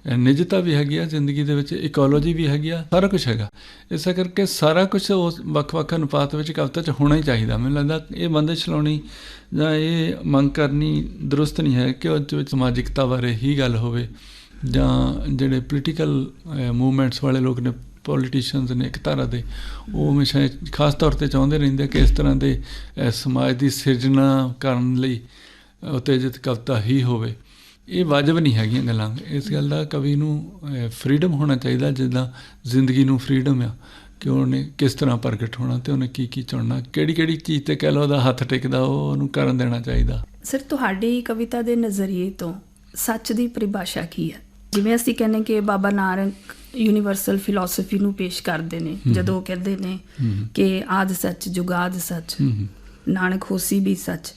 ਅਹ, ਨਿਜਤਾ ਵੀ ਹੈਗੀ ਆ ਜ਼ਿੰਦਗੀ ਦੇ ਵਿੱਚ ਇਕੋਲੋਜੀ ਵੀ ਹੈਗੀ ਆ ਸਾਰਾ ਕੁਝ ਹੈਗਾ। ਇਸੇ ਕਰਕੇ ਸਾਰਾ ਕੁਝ ਉਸ ਵੱਖ-ਵੱਖ ਅਨੁਪਾਤ ਵਿੱਚ ਕਵਿਤਾ 'ਚ ਹੋਣਾ ਹੀ ਚਾਹੀਦਾ। ਮੈਨੂੰ ਲੱਗਦਾ ਇਹ ਬੰਦਿਸ਼ ਲਾਉਣੀ ਜਾਂ ਇਹ ਮੰਗ ਕਰਨੀ ਦਰੁਸਤ ਨਹੀਂ ਹੈ ਕਿ ਉਹ ਵਿੱਚ ਸਮਾਜਿਕਤਾ ਬਾਰੇ ਹੀ ਗੱਲ ਹੋਵੇ ਜਾਂ ਜਿਹੜੇ ਪੋਲੀਟੀਕਲ ਮੂਵਮੈਂਟਸ ਵਾਲੇ ਲੋਕ ਨੇ ਪੋਲੀਟੀਸ਼ੀਅਨਸ ਨੇ ਇੱਕ ਧਾਰਾ ਦੇ, ਉਹ ਹਮੇਸ਼ਾ ਖਾਸ ਤੌਰ ਤੇ ਚਾਹੁੰਦੇ ਰਹਿੰਦੇ ਕਿ ਇਸ ਤਰ੍ਹਾਂ ਦੇ ਸਮਾਜ ਦੀ ਸਿਰਜਣਾ ਕਰਨ ਲਈ ਉਤੇਜਿਤ ਕਵਿਤਾ ਹੀ ਹੋਵੇ। ਇਹ ਵਾਜਬ ਨਹੀਂ ਹੈਗੀਆਂ ਗੱਲਾਂ। ਇਸ ਗੱਲ ਦਾ ਕਵੀ ਨੂੰ ਫਰੀडम ਹੋਣਾ ਚਾਹੀਦਾ, ਜਿੱਦਾਂ ਜ਼ਿੰਦਗੀ ਨੂੰ ਫਰੀडम ਆ, ਕਿ ਉਹਨੇ ਕਿਸ ਤਰ੍ਹਾਂ ਪ੍ਰਗਟ ਹੋਣਾ ਤੇ ਉਹਨੇ ਕੀ ਕੀ ਚੁਣਨਾ ਕਿਹੜੀ ਕਿਹੜੀ ਚੀਜ਼ ਤੇ ਕਹਿ ਲਓ ਉਹਦਾ ਹੱਥ ਟਿਕਦਾ, ਉਹ ਉਹਨੂੰ ਕਰਨ ਦੇਣਾ ਚਾਹੀਦਾ। ਸਰ, ਤੁਹਾਡੀ ਕਵਿਤਾ ਦੇ ਨਜ਼ਰੀਏ ਤੋਂ ਸੱਚ ਦੀ ਪਰਿਭਾਸ਼ਾ ਕੀ ਹੈ? ਜਿਵੇਂ ਅਸੀਂ ਕਹਿੰਦੇ ਕਿ ਬਾਬਾ ਨਾਨਕ ਯੂਨੀਵਰਸਲ ਫਿਲਾਸਫੀ ਨੂੰ ਪੇਸ਼ ਕਰਦੇ ਨੇ ਜਦੋਂ ਉਹ ਕਹਿੰਦੇ ਨੇ। ਕਿ ਆਦ ਸੱਚ ਜੁਗਾਦ ਸੱਚ ਨਾਨਕ ਹੋਸੀ ਵੀ ਸੱਚ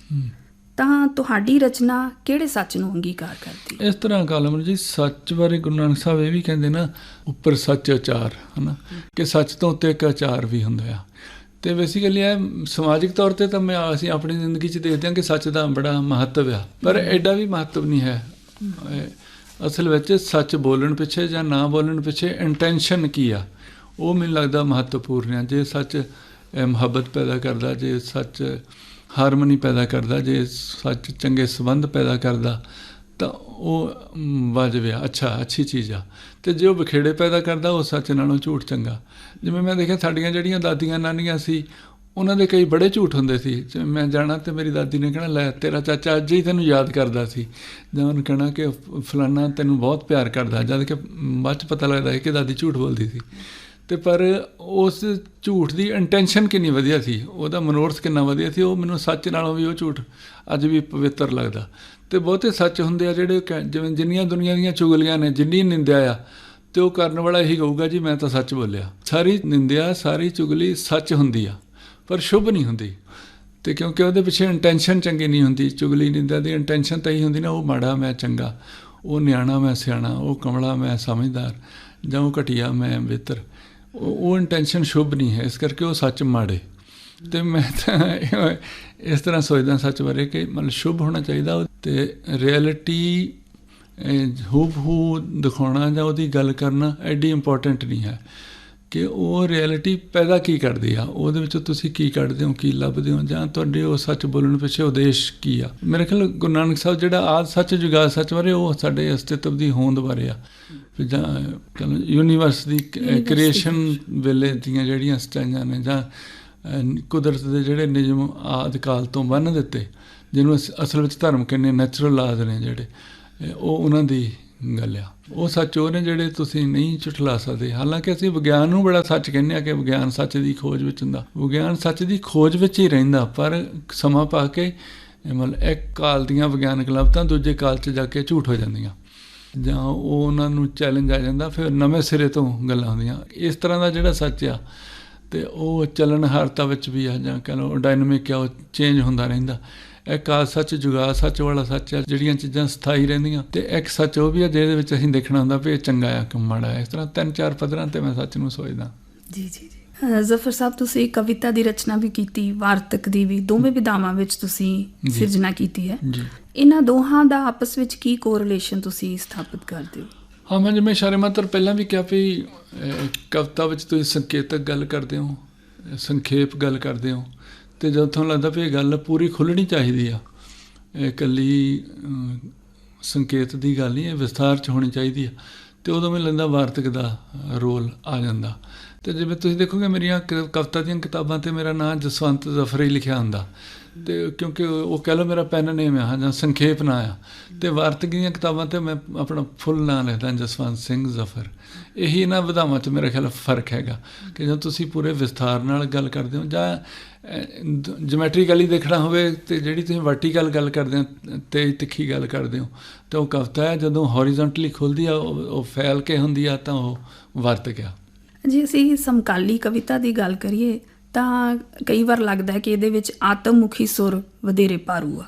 ਤਾਂ ਤੁਹਾਡੀ ਰਚਨਾ ਕਿਹੜੇ ਸੱਚ ਨੂੰ ਅੰਗੀਕਾਰ ਕਰਦੀ ਹੈ? ਇਸ ਤਰ੍ਹਾਂ ਕਾਲਮ ਜੀ ਸੱਚ ਬਾਰੇ ਗੁਰੂ ਨਾਨਕ ਸਾਹਿਬ ਇਹ ਵੀ ਕਹਿੰਦੇ ਨਾ ਉੱਪਰ ਸੱਚ ਆਚਾਰ ਹਨਾ? ਕਿ ਸੱਚ ਤੋਂ ਉੱਤੇ ਇੱਕ ਆਚਾਰ ਵੀ ਹੁੰਦਾ ਆ। ਤੇ ਬੇਸਿਕਲੀ ਇਹ ਸਮਾਜਿਕ ਤੌਰ ਤੇ ਤਾਂ ਮੈਂ ਅਸੀਂ ਆਪਣੀ ਜ਼ਿੰਦਗੀ 'ਚ ਦੇਖਦੇ ਹਾਂ ਕਿ ਸੱਚ ਦਾ ਬੜਾ ਮਹੱਤਵ ਆ ਪਰ ਐਡਾ ਵੀ ਮਹੱਤਵ ਨਹੀਂ ਹੈ। ਅਸਲ ਵਿੱਚ ਸੱਚ ਬੋਲਣ ਪਿੱਛੇ ਜਾਂ ਨਾ ਬੋਲਣ ਪਿੱਛੇ ਇੰਟੈਂਸ਼ਨ ਕੀ ਆ? ਉਹ ਮੈਨੂੰ ਲੱਗਦਾ ਮਹੱਤਵਪੂਰਨ ਆ। ਜੇ ਸੱਚ ਮੁਹੱਬਤ ਪੈਦਾ ਕਰਦਾ ਜੇ ਸੱਚ ਹਾਰਮਨੀ ਪੈਦਾ ਕਰਦਾ ਜੇ ਸੱਚ ਚੰਗੇ ਸੰਬੰਧ ਪੈਦਾ ਕਰਦਾ ਤਾਂ ਉਹ ਮ, ਵਾਜਬ ਆ। ਅੱਛਾ ਅੱਛੀ ਚੀਜ਼ ਆ। ਤੇ ਜੇ ਉਹ ਬਖੇੜੇ ਪੈਦਾ ਕਰਦਾ ਉਹ ਸੱਚ ਨਾਲੋਂ ਝੂਠ ਚੰਗਾ। ਜਿਵੇਂ ਮੈਂ ਦੇਖਿਆ ਸਾਡੀਆਂ ਜਿਹੜੀਆਂ ਦਾਦੀਆਂ ਨਾਨੀਆਂ ਸੀ ਉਹਨਾਂ ਦੇ ਕਈ ਬੜੇ ਝੂਠ ਹੁੰਦੇ ਸੀ। ਜਿਵੇਂ ਮੈਂ ਜਾਣਾ ਤੇ ਮੇਰੀ ਦਾਦੀ ਨੇ ਕਹਿਣਾ, ਲੈ ਤੇਰਾ ਚਾਚਾ ਅੱਜ ਹੀ ਤੈਨੂੰ ਯਾਦ ਕਰਦਾ ਸੀ। ਜਾਂ ਉਹਨੂੰ ਕਹਿਣਾ ਕਿ ਫ- ਫਲਾਨਾ ਤੈਨੂੰ ਬਹੁਤ ਪਿਆਰ ਕਰਦਾ। ਜਦ ਕਿ ਬਾਅਦ ਚ ਪਤਾ ਲੱਗਦਾ ਹੈ ਕਿ ਦਾਦੀ ਝੂਠ ਬੋਲਦੀ ਸੀ। ਤੇ ਪਰ ਉਸ ਝੂਠ ਦੀ ਇੰਟੈਂਸ਼ਨ ਕਿੰਨੀ ਵਧੀਆ ਸੀ। ਉਹਦਾ ਮਨੋਰਥ ਕਿੰਨਾ ਵਧੀਆ ਸੀ। ਉਹ ਮੈਨੂੰ ਸੱਚ ਨਾਲੋਂ ਵੀ ਉਹ ਝੂਠ ਅੱਜ ਵੀ ਪਵਿੱਤਰ ਲੱਗਦਾ। ਤੇ ਬਹੁਤੇ ਸੱਚ ਹੁੰਦੇ ਆ ਜਿਹੜੇ ਕਹਿ- ਜਿਵੇਂ ਜਿੰਨੀਆਂ ਦੁਨੀਆ ਦੀਆਂ ਚੁਗਲੀਆਂ ਨੇ, ਜਿੰਨੀ ਨਿੰਦਿਆ ਆ, ਤੇ ਉਹ ਕਰਨ ਵਾਲਾ ਇਹੀ ਕਹੂਗਾ, ਜੀ ਮੈਂ ਤਾਂ ਸੱਚ ਬੋਲਿਆ। ਸਾਰੀ ਨਿੰਦਿਆ, ਸਾਰੀ ਚੁਗਲੀ ਸੱਚ ਹੁੰਦੀ ਆ। ਪਰ ਸ਼ੁਭ ਨਹੀਂ ਹੁੰਦੀ। ਤੇ ਕਿਉਂਕਿ ਉਹਦੇ ਪਿੱਛੇ ਇੰਟੈਂਸ਼ਨ ਚੰਗੀ ਨਹੀਂ ਹੁੰਦੀ। ਚੁਗਲੀ ਨਿੰਦਿਆ ਦੀ ਇੰਟੈਂਸ਼ਨ ਤਾਂ ਹੀ ਹੁੰਦੀ ਨਾ, ਉਹ ਮਾੜਾ, ਮੈਂ ਚੰਗਾ, ਉਹ ਨਿਆਣਾ, ਮੈਂ ਸਿਆਣਾ, ਉਹ ਕਮਲਾ, ਮੈਂ ਸਮਝਦਾਰ, ਜਾਂ ਉਹ ਘਟੀਆ, ਮੈਂ ਬਿਹਤਰ। ਉਹ ਉਹ ਇੰਟੈਂਸ਼ਨ ਸ਼ੁਭ ਨਹੀਂ ਹੈ। ਇਸ ਕਰਕੇ ਉਹ ਸੱਚ ਮਾੜੇ। ਤੇ ਮੈਂ ਤਾਂ ਇਸ ਤਰ੍ਹਾਂ ਸੋਚਦਾ ਸੱਚ ਬਾਰੇ ਕਿ ਮਤਲਬ ਸ਼ੁਭ ਹੋਣਾ ਚਾਹੀਦਾ। ਤੇ ਰਿਐਲਿਟੀ ਹੂਬ ਹੂ ਦਿਖਾਉਣਾ ਜਾਂ ਉਹਦੀ ਗੱਲ ਕਰਨਾ ਐਡੀ ਇੰਪੋਰਟੈਂਟ ਨਹੀਂ ਹੈ। ਕਿ ਉਹ ਰਿਐਲਿਟੀ ਪੈਦਾ ਕੀ ਕਰਦੀ ਆ? ਉਹਦੇ ਵਿੱਚੋਂ ਤੁਸੀਂ ਕੀ ਕੱਢਦੇ ਹੋ ਕੀ ਲੱਭਦੇ ਹੋ? ਜਾਂ ਤੁਹਾਡੇ ਉਹ ਸੱਚ ਬੋਲਣ ਪਿੱਛੇ ਉਦੇਸ਼ ਕੀ ਆ? ਮੇਰੇ ਖਿਆਲ ਗੁਰੂ ਨਾਨਕ ਸਾਹਿਬ ਜਿਹੜਾ ਆਦ ਸੱਚ ਜੁਗਾ ਸੱਚ ਬਾਰੇ ਉਹ ਸਾਡੇ ਅਸਤਿਤਵ ਦੀ ਹੋਂਦ ਬਾਰੇ ਆ। ਜਾਂ ਕਹਿੰਦੇ ਯੂਨੀਵਰਸ ਦੀ ਕ੍ਰੀਏਸ਼ਨ ਵੇਲੇ ਦੀਆਂ ਜਿਹੜੀਆਂ ਸਚਾਈਆਂ ਨੇ ਜਾਂ ਕੁਦਰਤ ਦੇ ਜਿਹੜੇ ਨਿਯਮ ਆਦਿ ਕਾਲ ਤੋਂ ਬੰਨ ਦਿੱਤੇ ਜਿਹਨੂੰ ਅਸ- ਅਸਲ ਵਿੱਚ ਧਰਮ ਕਹਿੰਦੇ ਨੈਚੁਰਲ ਲਾਜ਼ ਨੇ ਜਿਹੜੇ ਉਹ ਉਹਨਾਂ ਦੀ ਗੱਲ ਆ। ਉਹ ਸੱਚ ਉਹ ਨੇ ਜਿਹੜੇ ਤੁਸੀਂ ਨਹੀਂ ਝੁਠਲਾ ਸਕਦੇ। ਹਾਲਾਂਕਿ ਅਸੀਂ ਵਿਗਿਆਨ ਨੂੰ ਬੜਾ ਸੱਚ ਕਹਿੰਦੇ ਆ ਕਿ ਵਿਗਿਆਨ ਸੱਚ ਦੀ ਖੋਜ ਵਿੱਚ ਹੁੰਦਾ। ਵਿਗਿਆਨ ਸੱਚ ਦੀ ਖੋਜ ਵਿੱਚ ਹੀ ਰਹਿੰਦਾ, ਪਰ ਸਮਾਂ ਪਾ ਕੇ ਮਤਲਬ ਇੱਕ ਕਾਲ ਦੀਆਂ ਵਿਗਿਆਨਕ ਲੱਭਤਾਂ ਦੂਜੇ ਕਾਲ 'ਚ ਜਾ ਕੇ ਝੂਠ ਹੋ ਜਾਂਦੀਆਂ। ਜਾਂ ਉਹ ਉਹਨਾਂ ਨੂੰ ਚੈਲੰਜ ਆ ਜਾਂਦਾ, ਫਿਰ ਨਵੇਂ ਸਿਰੇ ਤੋਂ ਗੱਲਾਂ ਹੁੰਦੀਆਂ। ਇਸ ਤਰ੍ਹਾਂ ਦਾ ਜਿਹੜਾ ਸੱਚ ਆ, ਤੇ ਉਹ ਚੱਲਣਹਾਰਤਾ ਵਿੱਚ ਵੀ ਆ, ਜਾਂ ਕਹ ਲਓ ਡਾਇਨਾਮਿਕ ਆ, ਉਹ ਚੇਂਜ ਹੁੰਦਾ ਰਹਿੰਦਾ। ਇੱਕ ਆ ਸੱਚ ਜੁਗਾ ਸੱਚ ਵਾਲਾ ਸੱਚ ਆ ਜਿਹੜੀਆਂ ਚੀਜ਼ਾਂ ਸਥਾਈ ਰਹਿੰਦੀਆਂ। ਤੇ ਇੱਕ ਸੱਚ ਉਹ ਵੀ ਆ ਜਿਹਦੇ ਵਿੱਚ ਅਸੀਂ ਦੇਖਣਾ ਹੁੰਦਾ ਵੀ ਇਹ ਚੰਗਾ ਆ ਕਿ ਮਾੜਾ ਆ। ਇਸ ਤਰ੍ਹਾਂ ਤਿੰਨ ਚਾਰ ਪੱਧਰਾਂ ਤੇ ਮੈਂ ਸੱਚ ਨੂੰ ਸੋਚਦਾ। ਜੀ ਜੀ ਜ਼ਫਰ ਸਾਹਿਬ ਤੁਸੀਂ ਕਵਿਤਾ ਦੀ ਰਚਨਾ ਵੀ ਕੀਤੀ ਵਾਰਤਕ ਦੀ ਵੀ ਦੋਵੇਂ ਵਿਧਾਵਾਂ ਵਿੱਚ ਤੁਸੀਂ। ਸਿਰਜਣਾ ਕੀਤੀ ਹੈ। ਜੀ। ਇਹਨਾਂ ਦੋਹਾਂ ਦਾ ਆਪਸ ਵਿੱਚ ਕੀ ਕੋਰਿਲੇਸ਼ਨ ਤੁਸੀਂ ਸਥਾਪਿਤ ਕਰਦੇ ਹੋ? ਹਾਂ ਮੈਂ ਜਿਵੇਂ ਇਸ਼ਾਰੇ ਮਾਤਰ ਪਹਿਲਾਂ ਵੀ ਕਿਹਾ ਵੀ ਕਵਿਤਾ ਵਿੱਚ ਤੁਸੀਂ ਸੰਕੇਤਕ ਗੱਲ ਕਰਦੇ ਹੋ ਸੰਖੇਪ ਗੱਲ ਕਰਦੇ ਹੋ। ਤੇ ਜਦੋਂ ਤੁਹਾਨੂੰ ਲੱਗਦਾ ਵੀ ਇਹ ਗੱਲ ਪੂਰੀ ਖੁੱਲਣੀ ਚਾਹੀਦੀ ਆ, ਇਹ ਇਕੱਲੀ ਸੰਕੇਤ ਦੀ ਗੱਲ ਨਹੀਂ, ਇਹ ਵਿਸਥਾਰ ਚ ਹੋਣੀ ਚਾਹੀਦੀ ਆ, ਤੇ ਉਦੋਂ ਮੈਨੂੰ ਲੱਗਦਾ ਵਾਰਤਕ ਦਾ ਰੋਲ ਆ ਜਾਂਦਾ। ਤੇ ਜਿਵੇਂ ਤੁਸੀਂ ਦੇਖੋਗੇ ਮੇਰੀਆਂ ਕ- ਕਵਿਤਾ ਦੀਆਂ ਕਿਤਾਬਾਂ ਤੇ ਮੇਰਾ ਨਾਮ ਜਸਵੰਤ ਜ਼ਫਰ ਹੀ ਲਿਖਿਆ ਹੁੰਦਾ। ਤੇ ਕਿਉਂਕਿ ਉਹ ਕਹਿ ਲਓ ਮੇਰਾ ਪੈਨ ਨੇਮ ਆ, ਜਾਂ ਸੰਖੇਪ ਨਾਂ ਆ। ਤੇ ਵਾਰਤਕ ਦੀਆਂ ਕਿਤਾਬਾਂ ਤੇ ਮੈਂ ਆਪਣਾ ਫੁੱਲ ਨਾਂ ਲਿਖਦਾ, ਜਸਵੰਤ ਸਿੰਘ ਜ਼ਫਰ। ਇਹੀ ਇਹਨਾਂ ਵਿਧਾਵਾਂ 'ਚ ਮੇਰਾ ਖਿਆਲ ਫ਼ਰਕ ਹੈਗਾ ਕਿ ਜਦੋਂ ਤੁਸੀਂ ਪੂਰੇ ਵਿਸਥਾਰ ਨਾਲ ਗੱਲ ਕਰਦੇ ਹੋ, ਜਾਂ ਜਿਓਮੈਟ੍ਰੀਕਲੀ ਦੇਖਣਾ ਹੋਵੇ ਤੇ ਜਿਹੜੀ ਤੁਸੀਂ ਵਰਟੀਕਲ ਗੱਲ ਕਰਦੇ ਹੋ ਤੇਜ਼ ਤਿੱਖੀ ਗੱਲ ਕਰਦੇ ਹੋ ਤੇ ਉਹ ਕਵਿਤਾ ਹੈ ਜਦੋਂ ਹੌਰੀਜ਼ੌਂਟਲੀ ਖੁੱਲਦੀ ਆ ਉਹ ਫੈਲ ਕੇ ਹੁੰਦੀ ਆ ਤਾਂ ਉਹ ਵਾਰਤਕ ਆ। ਜੇ ਅਸੀਂ ਸਮਕਾਲੀ ਕਵਿਤਾ ਦੀ ਗੱਲ ਕਰੀਏ ਤਾਂ ਕਈ ਵਾਰ ਲੱਗਦਾ ਹੈ ਕਿ ਇਹਦੇ ਵਿੱਚ ਆਤਮਮੁਖੀ ਸੁਰ ਵਧੇਰੇ ਭਾਰੂ ਆ।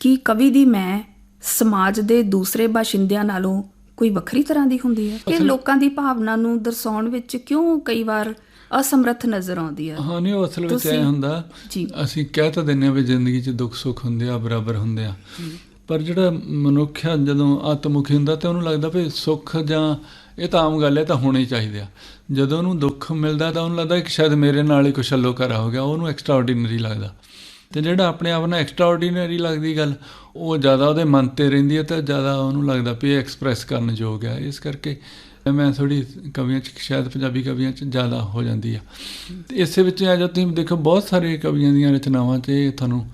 ਕੀ ਕਵੀ ਦੀ ਮੈਂ ਸਮਾਜ ਦੇ ਦੂਸਰੇ ਬਾਸ਼ਿੰਦਿਆਂ ਨਾਲੋਂ ਕੋਈ ਵੱਖਰੀ ਤਰ੍ਹਾਂ ਦੀ ਹੁੰਦੀ ਹੈ? ਕਿ ਲੋਕਾਂ ਦੀ ਭਾਵਨਾ ਨੂੰ ਦਰਸਾਉਣ ਵਿੱਚ ਕਿਉਂ ਕਈ ਵਾਰ ਅਸਮਰੱਥ ਨਜ਼ਰ ਆਉਂਦੀ ਹੈ। ਹਾਂ ਨਹੀਂ ਉਹ ਅਸਲ ਵਿੱਚ ਐ ਹੁੰਦਾ। ਅਸੀਂ ਕਹਿ ਤਾਂ ਦਿੰਦੇ ਆ ਵੀ ਜ਼ਿੰਦਗੀ 'ਚ ਦੁੱਖ ਸੁੱਖ ਹੁੰਦੇ ਆ ਬਰਾਬਰ ਹੁੰਦੇ ਆ। ਪਰ ਜਿਹੜਾ ਮਨੁੱਖ ਆ ਜਦੋਂ ਆਤਮੁਖੀ ਹੁੰਦਾ ਤੇ ਉਹਨੂੰ ਲੱਗਦਾ ਵੀ ਸੁੱਖ ਜਾਂ ਇਹ ਤਾਂ ਆਮ ਗੱਲ ਹੈ ਤਾਂ ਹੋਣੇ ਚਾਹੀਦੇ ਆ। ਜਦੋਂ ਉਹਨੂੰ ਦੁੱਖ ਮਿਲਦਾ ਤਾਂ ਉਹਨੂੰ ਲੱਗਦਾ ਕਿ ਸ਼ਾਇਦ ਮੇਰੇ ਨਾਲ ਹੀ ਕੁਛ ਅਲੋਕਾਰਾ ਹੋ ਗਿਆ ਉਹਨੂੰ ਐਕਸਟਰਾ ਆਰਡੀਨਰੀ ਲੱਗਦਾ। ਤੇ ਜਿਹੜਾ ਆਪਣੇ ਆਪ ਨਾਲ ਐਕਸਟਰਾ ਆਰਡੀਨਰੀ ਲੱਗਦੀ ਗੱਲ ਉਹ ਜ਼ਿਆਦਾ ਉਹਦੇ ਮਨ ਤੇ ਰਹਿੰਦੀ ਹੈ ਤਾਂ ਜ਼ਿਆਦਾ ਉਹਨੂੰ ਲੱਗਦਾ ਵੀ ਇਹ ਐਕਸਪ੍ਰੈਸ ਕਰਨ ਯੋਗ ਹੈ ਇਸ ਕਰਕੇ ਮੈਂ ਥੋੜੀ ਕਵੀਆਂ ਚ, ਸ਼ਾਇਦ ਪੰਜਾਬੀ ਕਵੀਆਂ ਚ ਜ਼ਿਆਦਾ ਹੋ ਜਾਂਦੀ ਆ। ਤੇ ਇਸੇ ਵਿੱਚ ਆ ਜਾ ਤੁਸੀਂ ਦੇਖੋ, ਬਹੁਤ ਸਾਰੇ ਕਵੀਆਂ ਦੀਆਂ ਰਚਨਾਵਾਂ 'ਚ ਇਹ ਤੁਹਾਨੂੰ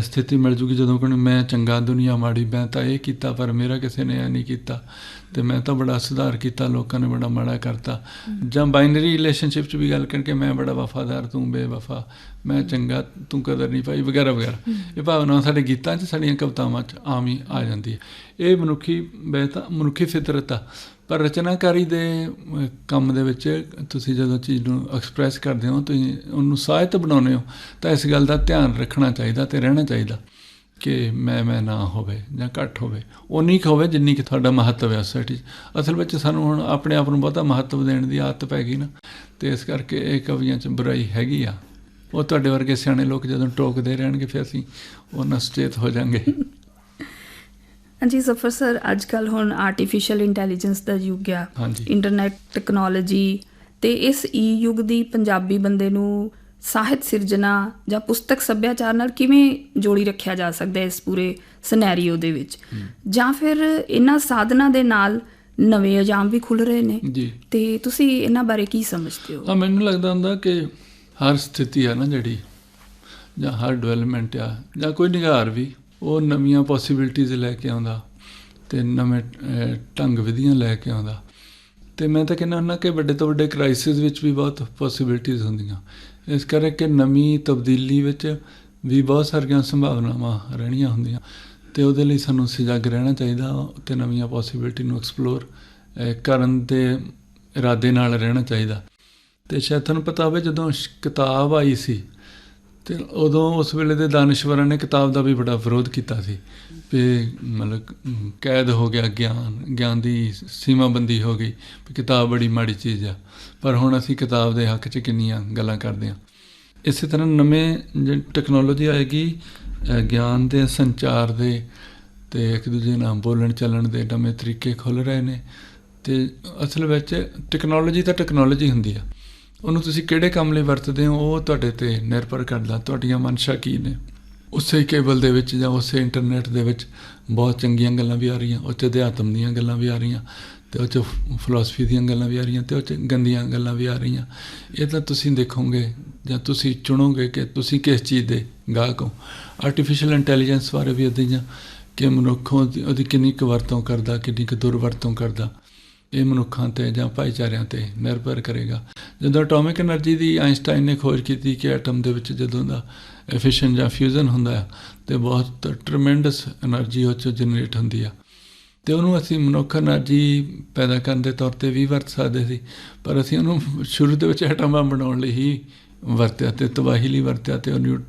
ਸਥਿਤੀ ਮਿਲ ਜੂਗੀ ਜਦੋਂ ਕਿ ਮੈਂ ਚੰਗਾ ਦੁਨੀਆ ਮਾੜੀ, ਮੈਂ ਤਾਂ ਇਹ ਕੀਤਾ, ਪਰ ਮੇਰਾ ਕਿਸੇ ਨੇ ਇਹ ਨਹੀਂ ਕੀਤਾ। ਤੇ ਮੈਂ ਤਾਂ ਬੜਾ ਸੁਧਾਰ ਕੀਤਾ, ਲੋਕਾਂ ਨੇ ਬੜਾ ਮਾੜਾ ਕਰਤਾ। ਜਾਂ ਬਾਈਨਰੀ ਰਿਲੇਸ਼ਨਸ਼ਿਪ 'ਚ ਵੀ ਗੱਲ ਕਰਕੇ ਮੈਂ ਬੜਾ ਵਫਾਦਾਰ, ਤੂੰ ਬੇਵਫਾ, ਮੈਂ ਚੰਗਾ, ਤੂੰ ਕਦਰ ਨਹੀਂ ਪਾਈ, ਵਗੈਰਾ ਵਗੈਰਾ। ਇਹ ਭਾਵਨਾ ਸਾਡੇ ਗੀਤਾਂ 'ਚ, ਸਾਡੀਆਂ ਕਵਿਤਾਵਾਂ 'ਚ ਆਮ ਹੀ ਆ ਜਾਂਦੀ ਹੈ। ਇਹ ਮਨੁੱਖੀ ਬਹਿਤਾ, ਮਨੁੱਖੀ ਫਿਤਰਤ ਆ ਪਰ ਰਚਨਾਕਾਰੀ ਦੇ ਕੰਮ ਦੇ ਵਿੱਚ ਤੁਸੀਂ ਜਦੋਂ ਚੀਜ਼ ਨੂੰ ਐਕਸਪ੍ਰੈਸ ਕਰਦੇ ਹੋ, ਤੁਸੀਂ ਉਹਨੂੰ ਸਾਹਿਤ ਬਣਾਉਂਦੇ ਹੋ, ਤਾਂ ਇਸ ਗੱਲ ਦਾ ਧਿਆਨ ਰੱਖਣਾ ਚਾਹੀਦਾ ਤੇ ਰਹਿਣਾ ਚਾਹੀਦਾ ਕਿ ਮੈਂ ਮੈਂ ਨਾ ਹੋਵੇ ਜਾਂ ਘੱਟ ਹੋਵੇ। ਉਨੀ ਕੁ ਹੋਵੇ ਜਿੰਨੀ ਕਿ ਤੁਹਾਡਾ ਮਹੱਤਵ ਹੈ ਸੋਸਾਇਟੀ 'ਚ। ਅਸਲ ਵਿੱਚ ਸਾਨੂੰ ਹੁਣ ਆਪਣੇ ਆਪ ਨੂੰ ਬਹੁਤਾ ਮਹੱਤਵ ਦੇਣ ਦੀ ਆਦਤ ਪੈ ਗਈ ਨਾ, ਤੇ ਇਸ ਕਰਕੇ ਇਹ ਕਵੀਆਂ 'ਚ ਬੁਰਾਈ ਹੈਗੀ ਆ। ਉਹ ਤੁਹਾਡੇ ਵਰਗੇ ਸਿਆਣੇ ਲੋਕ ਜਦੋਂ ਟੋਕਦੇ ਰਹਿਣਗੇ, ਫਿਰ ਅਸੀਂ ਉਹ ਨਸ਼ਚੇਤ ਹੋ ਜਾਾਂਗੇ। ਹਾਂਜੀ ਜ਼ਫਰ ਸਰ ਅੱਜ ਕੱਲ ਹੁਣ ਆਰਟੀਫੀਸ਼ੀਅਲ ਇੰਟੈਲੀਜੈਂਸ ਦਾ ਯੁੱਗ ਆ। ਇੰਟਰਨੈਟ ਟੈਕਨੋਲੋਜੀ ਤੇ ਇਸ ਈ ਯੁੱਗ ਦੀ ਪੰਜਾਬੀ ਬੰਦੇ ਨੂੰ ਸਾਹਿਤ ਸਿਰਜਣਾ ਜਾਂ ਪੁਸਤਕ ਸੱਭਿਆਚਾਰ ਨਾਲ ਕਿਵੇਂ ਜੋੜੀ ਰੱਖਿਆ ਜਾ ਸਕਦਾ ਹੈ ਇਸ ਪੂਰੇ ਸਿਨੈਰੀਓ ਦੇ ਵਿੱਚ? ਜਾਂ ਫਿਰ ਇਹਨਾਂ ਸਾਧਨਾਂ ਦੇ ਨਾਲ ਨਵੇਂ ਅਜਾਮ ਵੀ ਖੁੱਲ ਰਹੇ ਨੇ? ਤੇ ਤੁਸੀਂ ਇਹਨਾਂ ਬਾਰੇ ਕੀ ਸਮਝਦੇ ਹੋ? ਆ ਮੈਨੂੰ ਲੱਗਦਾ ਹੁੰਦਾ ਕਿ ਹਰ ਸਥਿਤੀ ਆ ਨਾ ਜਿਹੜੀ ਜਾਂ ਹਰ ਡਿਵੈਲਪਮੈਂਟ ਆ ਜਾਂ ਕੋਈ ਨਿਗਾਰ ਵੀ ਉਹ ਨਵੀਆਂ ਪੋਸਿਬਿਲਿਟੀਜ਼ ਲੈ ਕੇ ਆਉਂਦਾ ਤੇ ਨਵੇਂ ਢੰਗ ਵਿਧੀਆਂ ਲੈ ਕੇ ਆਉਂਦਾ। ਤੇ ਮੈਂ ਤਾਂ ਕਹਿੰਦਾ ਹੁੰਦਾ ਕਿ ਵੱਡੇ ਤੋਂ ਵੱਡੇ ਕ੍ਰਾਈਸਿਸ ਵਿੱਚ ਵੀ ਬਹੁਤ ਪੋਸਿਬਿਲਿਟੀਜ਼ ਹੁੰਦੀਆਂ। ਇਸ ਕਰਕੇ ਨਵੀਂ ਤਬਦੀਲੀ ਵਿੱਚ ਵੀ ਬਹੁਤ ਸਾਰੀਆਂ ਸੰਭਾਵਨਾਵਾਂ ਰਹਿਣੀਆਂ ਹੁੰਦੀਆਂ। ਤੇ ਉਹਦੇ ਲਈ ਸਾਨੂੰ ਸਜਗ ਰਹਿਣਾ ਚਾਹੀਦਾ ਤੇ ਨਵੀਆਂ ਪੋਸਿਬਿਲਿਟੀ ਨੂੰ ਐਕਸਪਲੋਰ ਕਰਨ ਦੇ ਇਰਾਦੇ ਨਾਲ ਰਹਿਣਾ ਚਾਹੀਦਾ। ਤੇ ਸ਼ਾਇਦ ਤੁਹਾਨੂੰ ਪਤਾ ਹੋਵੇ ਜਦੋਂ ਸ਼- ਕਿਤਾਬ ਆਈ ਸੀ ਤੇ ਉਦੋਂ ਉਸ ਵੇਲੇ ਦੇ ਦਾਨਿਸ਼ਵਰਾਂ ਨੇ ਕਿਤਾਬ ਦਾ ਵੀ ਬੜਾ ਵਿਰੋਧ ਕੀਤਾ ਸੀ ਵੀ ਮਤਲਬ ਕੈਦ ਹੋ ਗਿਆ, ਗਿਆਨ ਗਿਆਨ ਦੀ ਸੀਮਾਬੰਦੀ ਹੋ ਗਈ ਵੀ ਕਿਤਾਬ ਬੜੀ ਮਾੜੀ ਚੀਜ਼ ਆ। ਪਰ ਹੁਣ ਅਸੀਂ ਕਿਤਾਬ ਦੇ ਹੱਕ 'ਚ ਕਿੰਨੀਆਂ ਗੱਲਾਂ ਕਰਦੇ ਹਾਂ। ਇਸੇ ਤਰ੍ਹਾਂ ਨਵੇਂ ਜਿਹੜੀ ਟੈਕਨੋਲੋਜੀ ਆਏਗੀ ਗਿਆਨ ਦੇ ਸੰਚਾਰ ਦੇ ਤੇ ਇੱਕ ਦੂਜੇ ਨਾਲ ਬੋਲਣ ਚੱਲਣ ਦੇ ਨਵੇਂ ਤਰੀਕੇ ਖੁੱਲ ਰਹੇ ਨੇ ਤੇ ਅਸਲ ਵਿੱਚ ਟੈਕਨੋਲੋਜੀ ਤਾਂ ਟੈਕਨੋਲੋਜੀ ਹੁੰਦੀ ਆ। ਉਹਨੂੰ ਤੁਸੀਂ ਕਿਹੜੇ ਕੰਮ ਲਈ ਵਰਤਦੇ ਹੋ, ਉਹ ਤੁਹਾਡੇ ਤੇ ਨਿਰਭਰ ਕਰਦਾ, ਤੁਹਾਡੀਆਂ ਮਨਸ਼ਾ ਕੀ ਨੇ? ਉਸੇ ਕੇਬਲ ਦੇ ਵਿੱਚ ਜਾਂ ਉਸੇ ਇੰਟਰਨੈਟ ਦੇ ਵਿੱਚ ਬਹੁਤ ਚੰਗੀਆਂ ਗੱਲਾਂ ਵੀ ਆ ਰਹੀਆਂ ਉਹ 'ਚ ਅਧਿਆਤਮ ਦੀਆਂ ਗੱਲਾਂ ਵੀ ਆ ਰਹੀਆਂ, ਤੇ ਉਹ 'ਚ ਫਿਲਾਸਫੀ ਦੀਆਂ ਗੱਲਾਂ ਵੀ ਆ ਰਹੀਆਂ, ਤੇ ਉਹ 'ਚ ਗੰਦੀਆਂ ਗੱਲਾਂ ਵੀ ਆ ਰਹੀਆਂ। ਇਹ ਤਾਂ ਤੁਸੀਂ ਦੇਖੋਗੇ ਜਾਂ ਤੁਸੀਂ ਚੁਣੋਗੇ ਕਿ ਤੁਸੀਂ ਕਿਸ ਚੀਜ਼ ਦੇ ਗਾਹਕ ਹੋ। ਆਰਟੀਫੀਸ਼ੀਅਲ ਇੰਟੈਲੀਜੈਂਸ ਬਾਰੇ ਵੀ ਇਦਾਂ ਕਿ ਮਨੁੱਖੋਂ ਉਹਦੀ ਕਿੰਨੀ ਕੁ ਵਰਤੋਂ ਕਰਦਾ, ਕਿੰਨੀ ਕੁ ਦੁਰਵਰਤੋਂ ਕਰਦਾ। ਇਹ ਮਨੁੱਖਾਂ ਤੇ ਜਾਂ ਭਾਈਚਾਰਿਆਂ ਤੇ ਨਿਰਭਰ ਕਰੇਗਾ। ਜਦੋਂ ਐਟੋਮਿਕ એનર્ਜੀ ਦੀ ਆਇਨਸਟਾਈਨ ਨੇ ਖੋਜ ਕੀਤੀ ਕਿ ਐਟਮ ਦੇ ਵਿੱਚ ਜਦੋਂ ਦਾ ਐਫੀਸ਼ਨ ਜਾਂ ਫਿਊਜ਼ਨ ਹੁੰਦਾ ਹੈ, ਤੇ ਬਹੁਤ ਟ੍ਰੈਮੈਂਡਸ એનર્ਜੀ ਉਹ ਚੋਂ ਜਨਰੇਟ ਹੁੰਦੀ ਆ। ਤੇ ਉਹਨੂੰ ਅਸੀਂ ਮਨੁੱਖ એનર્ਜੀ ਪੈਦਾ ਕਰਨ ਦੇ ਤੌਰ ਤੇ ਵੀ ਵਰਤ ਸਕਦੇ ਸੀ, ਪਰ ਅਸੀਂ ਉਹਨੂੰ ਸ਼ੁਰੂ ਦੇ ਵਿੱਚ ਐਟਮ ਬਣਾਉਣ ਲਈ ਹੀ ਵਰਤਿਆ ਤੇ ਤਬਾਹੀ ਲਈ ਵਰਤਿਆ ਤੇ ਉਹਨੂੰ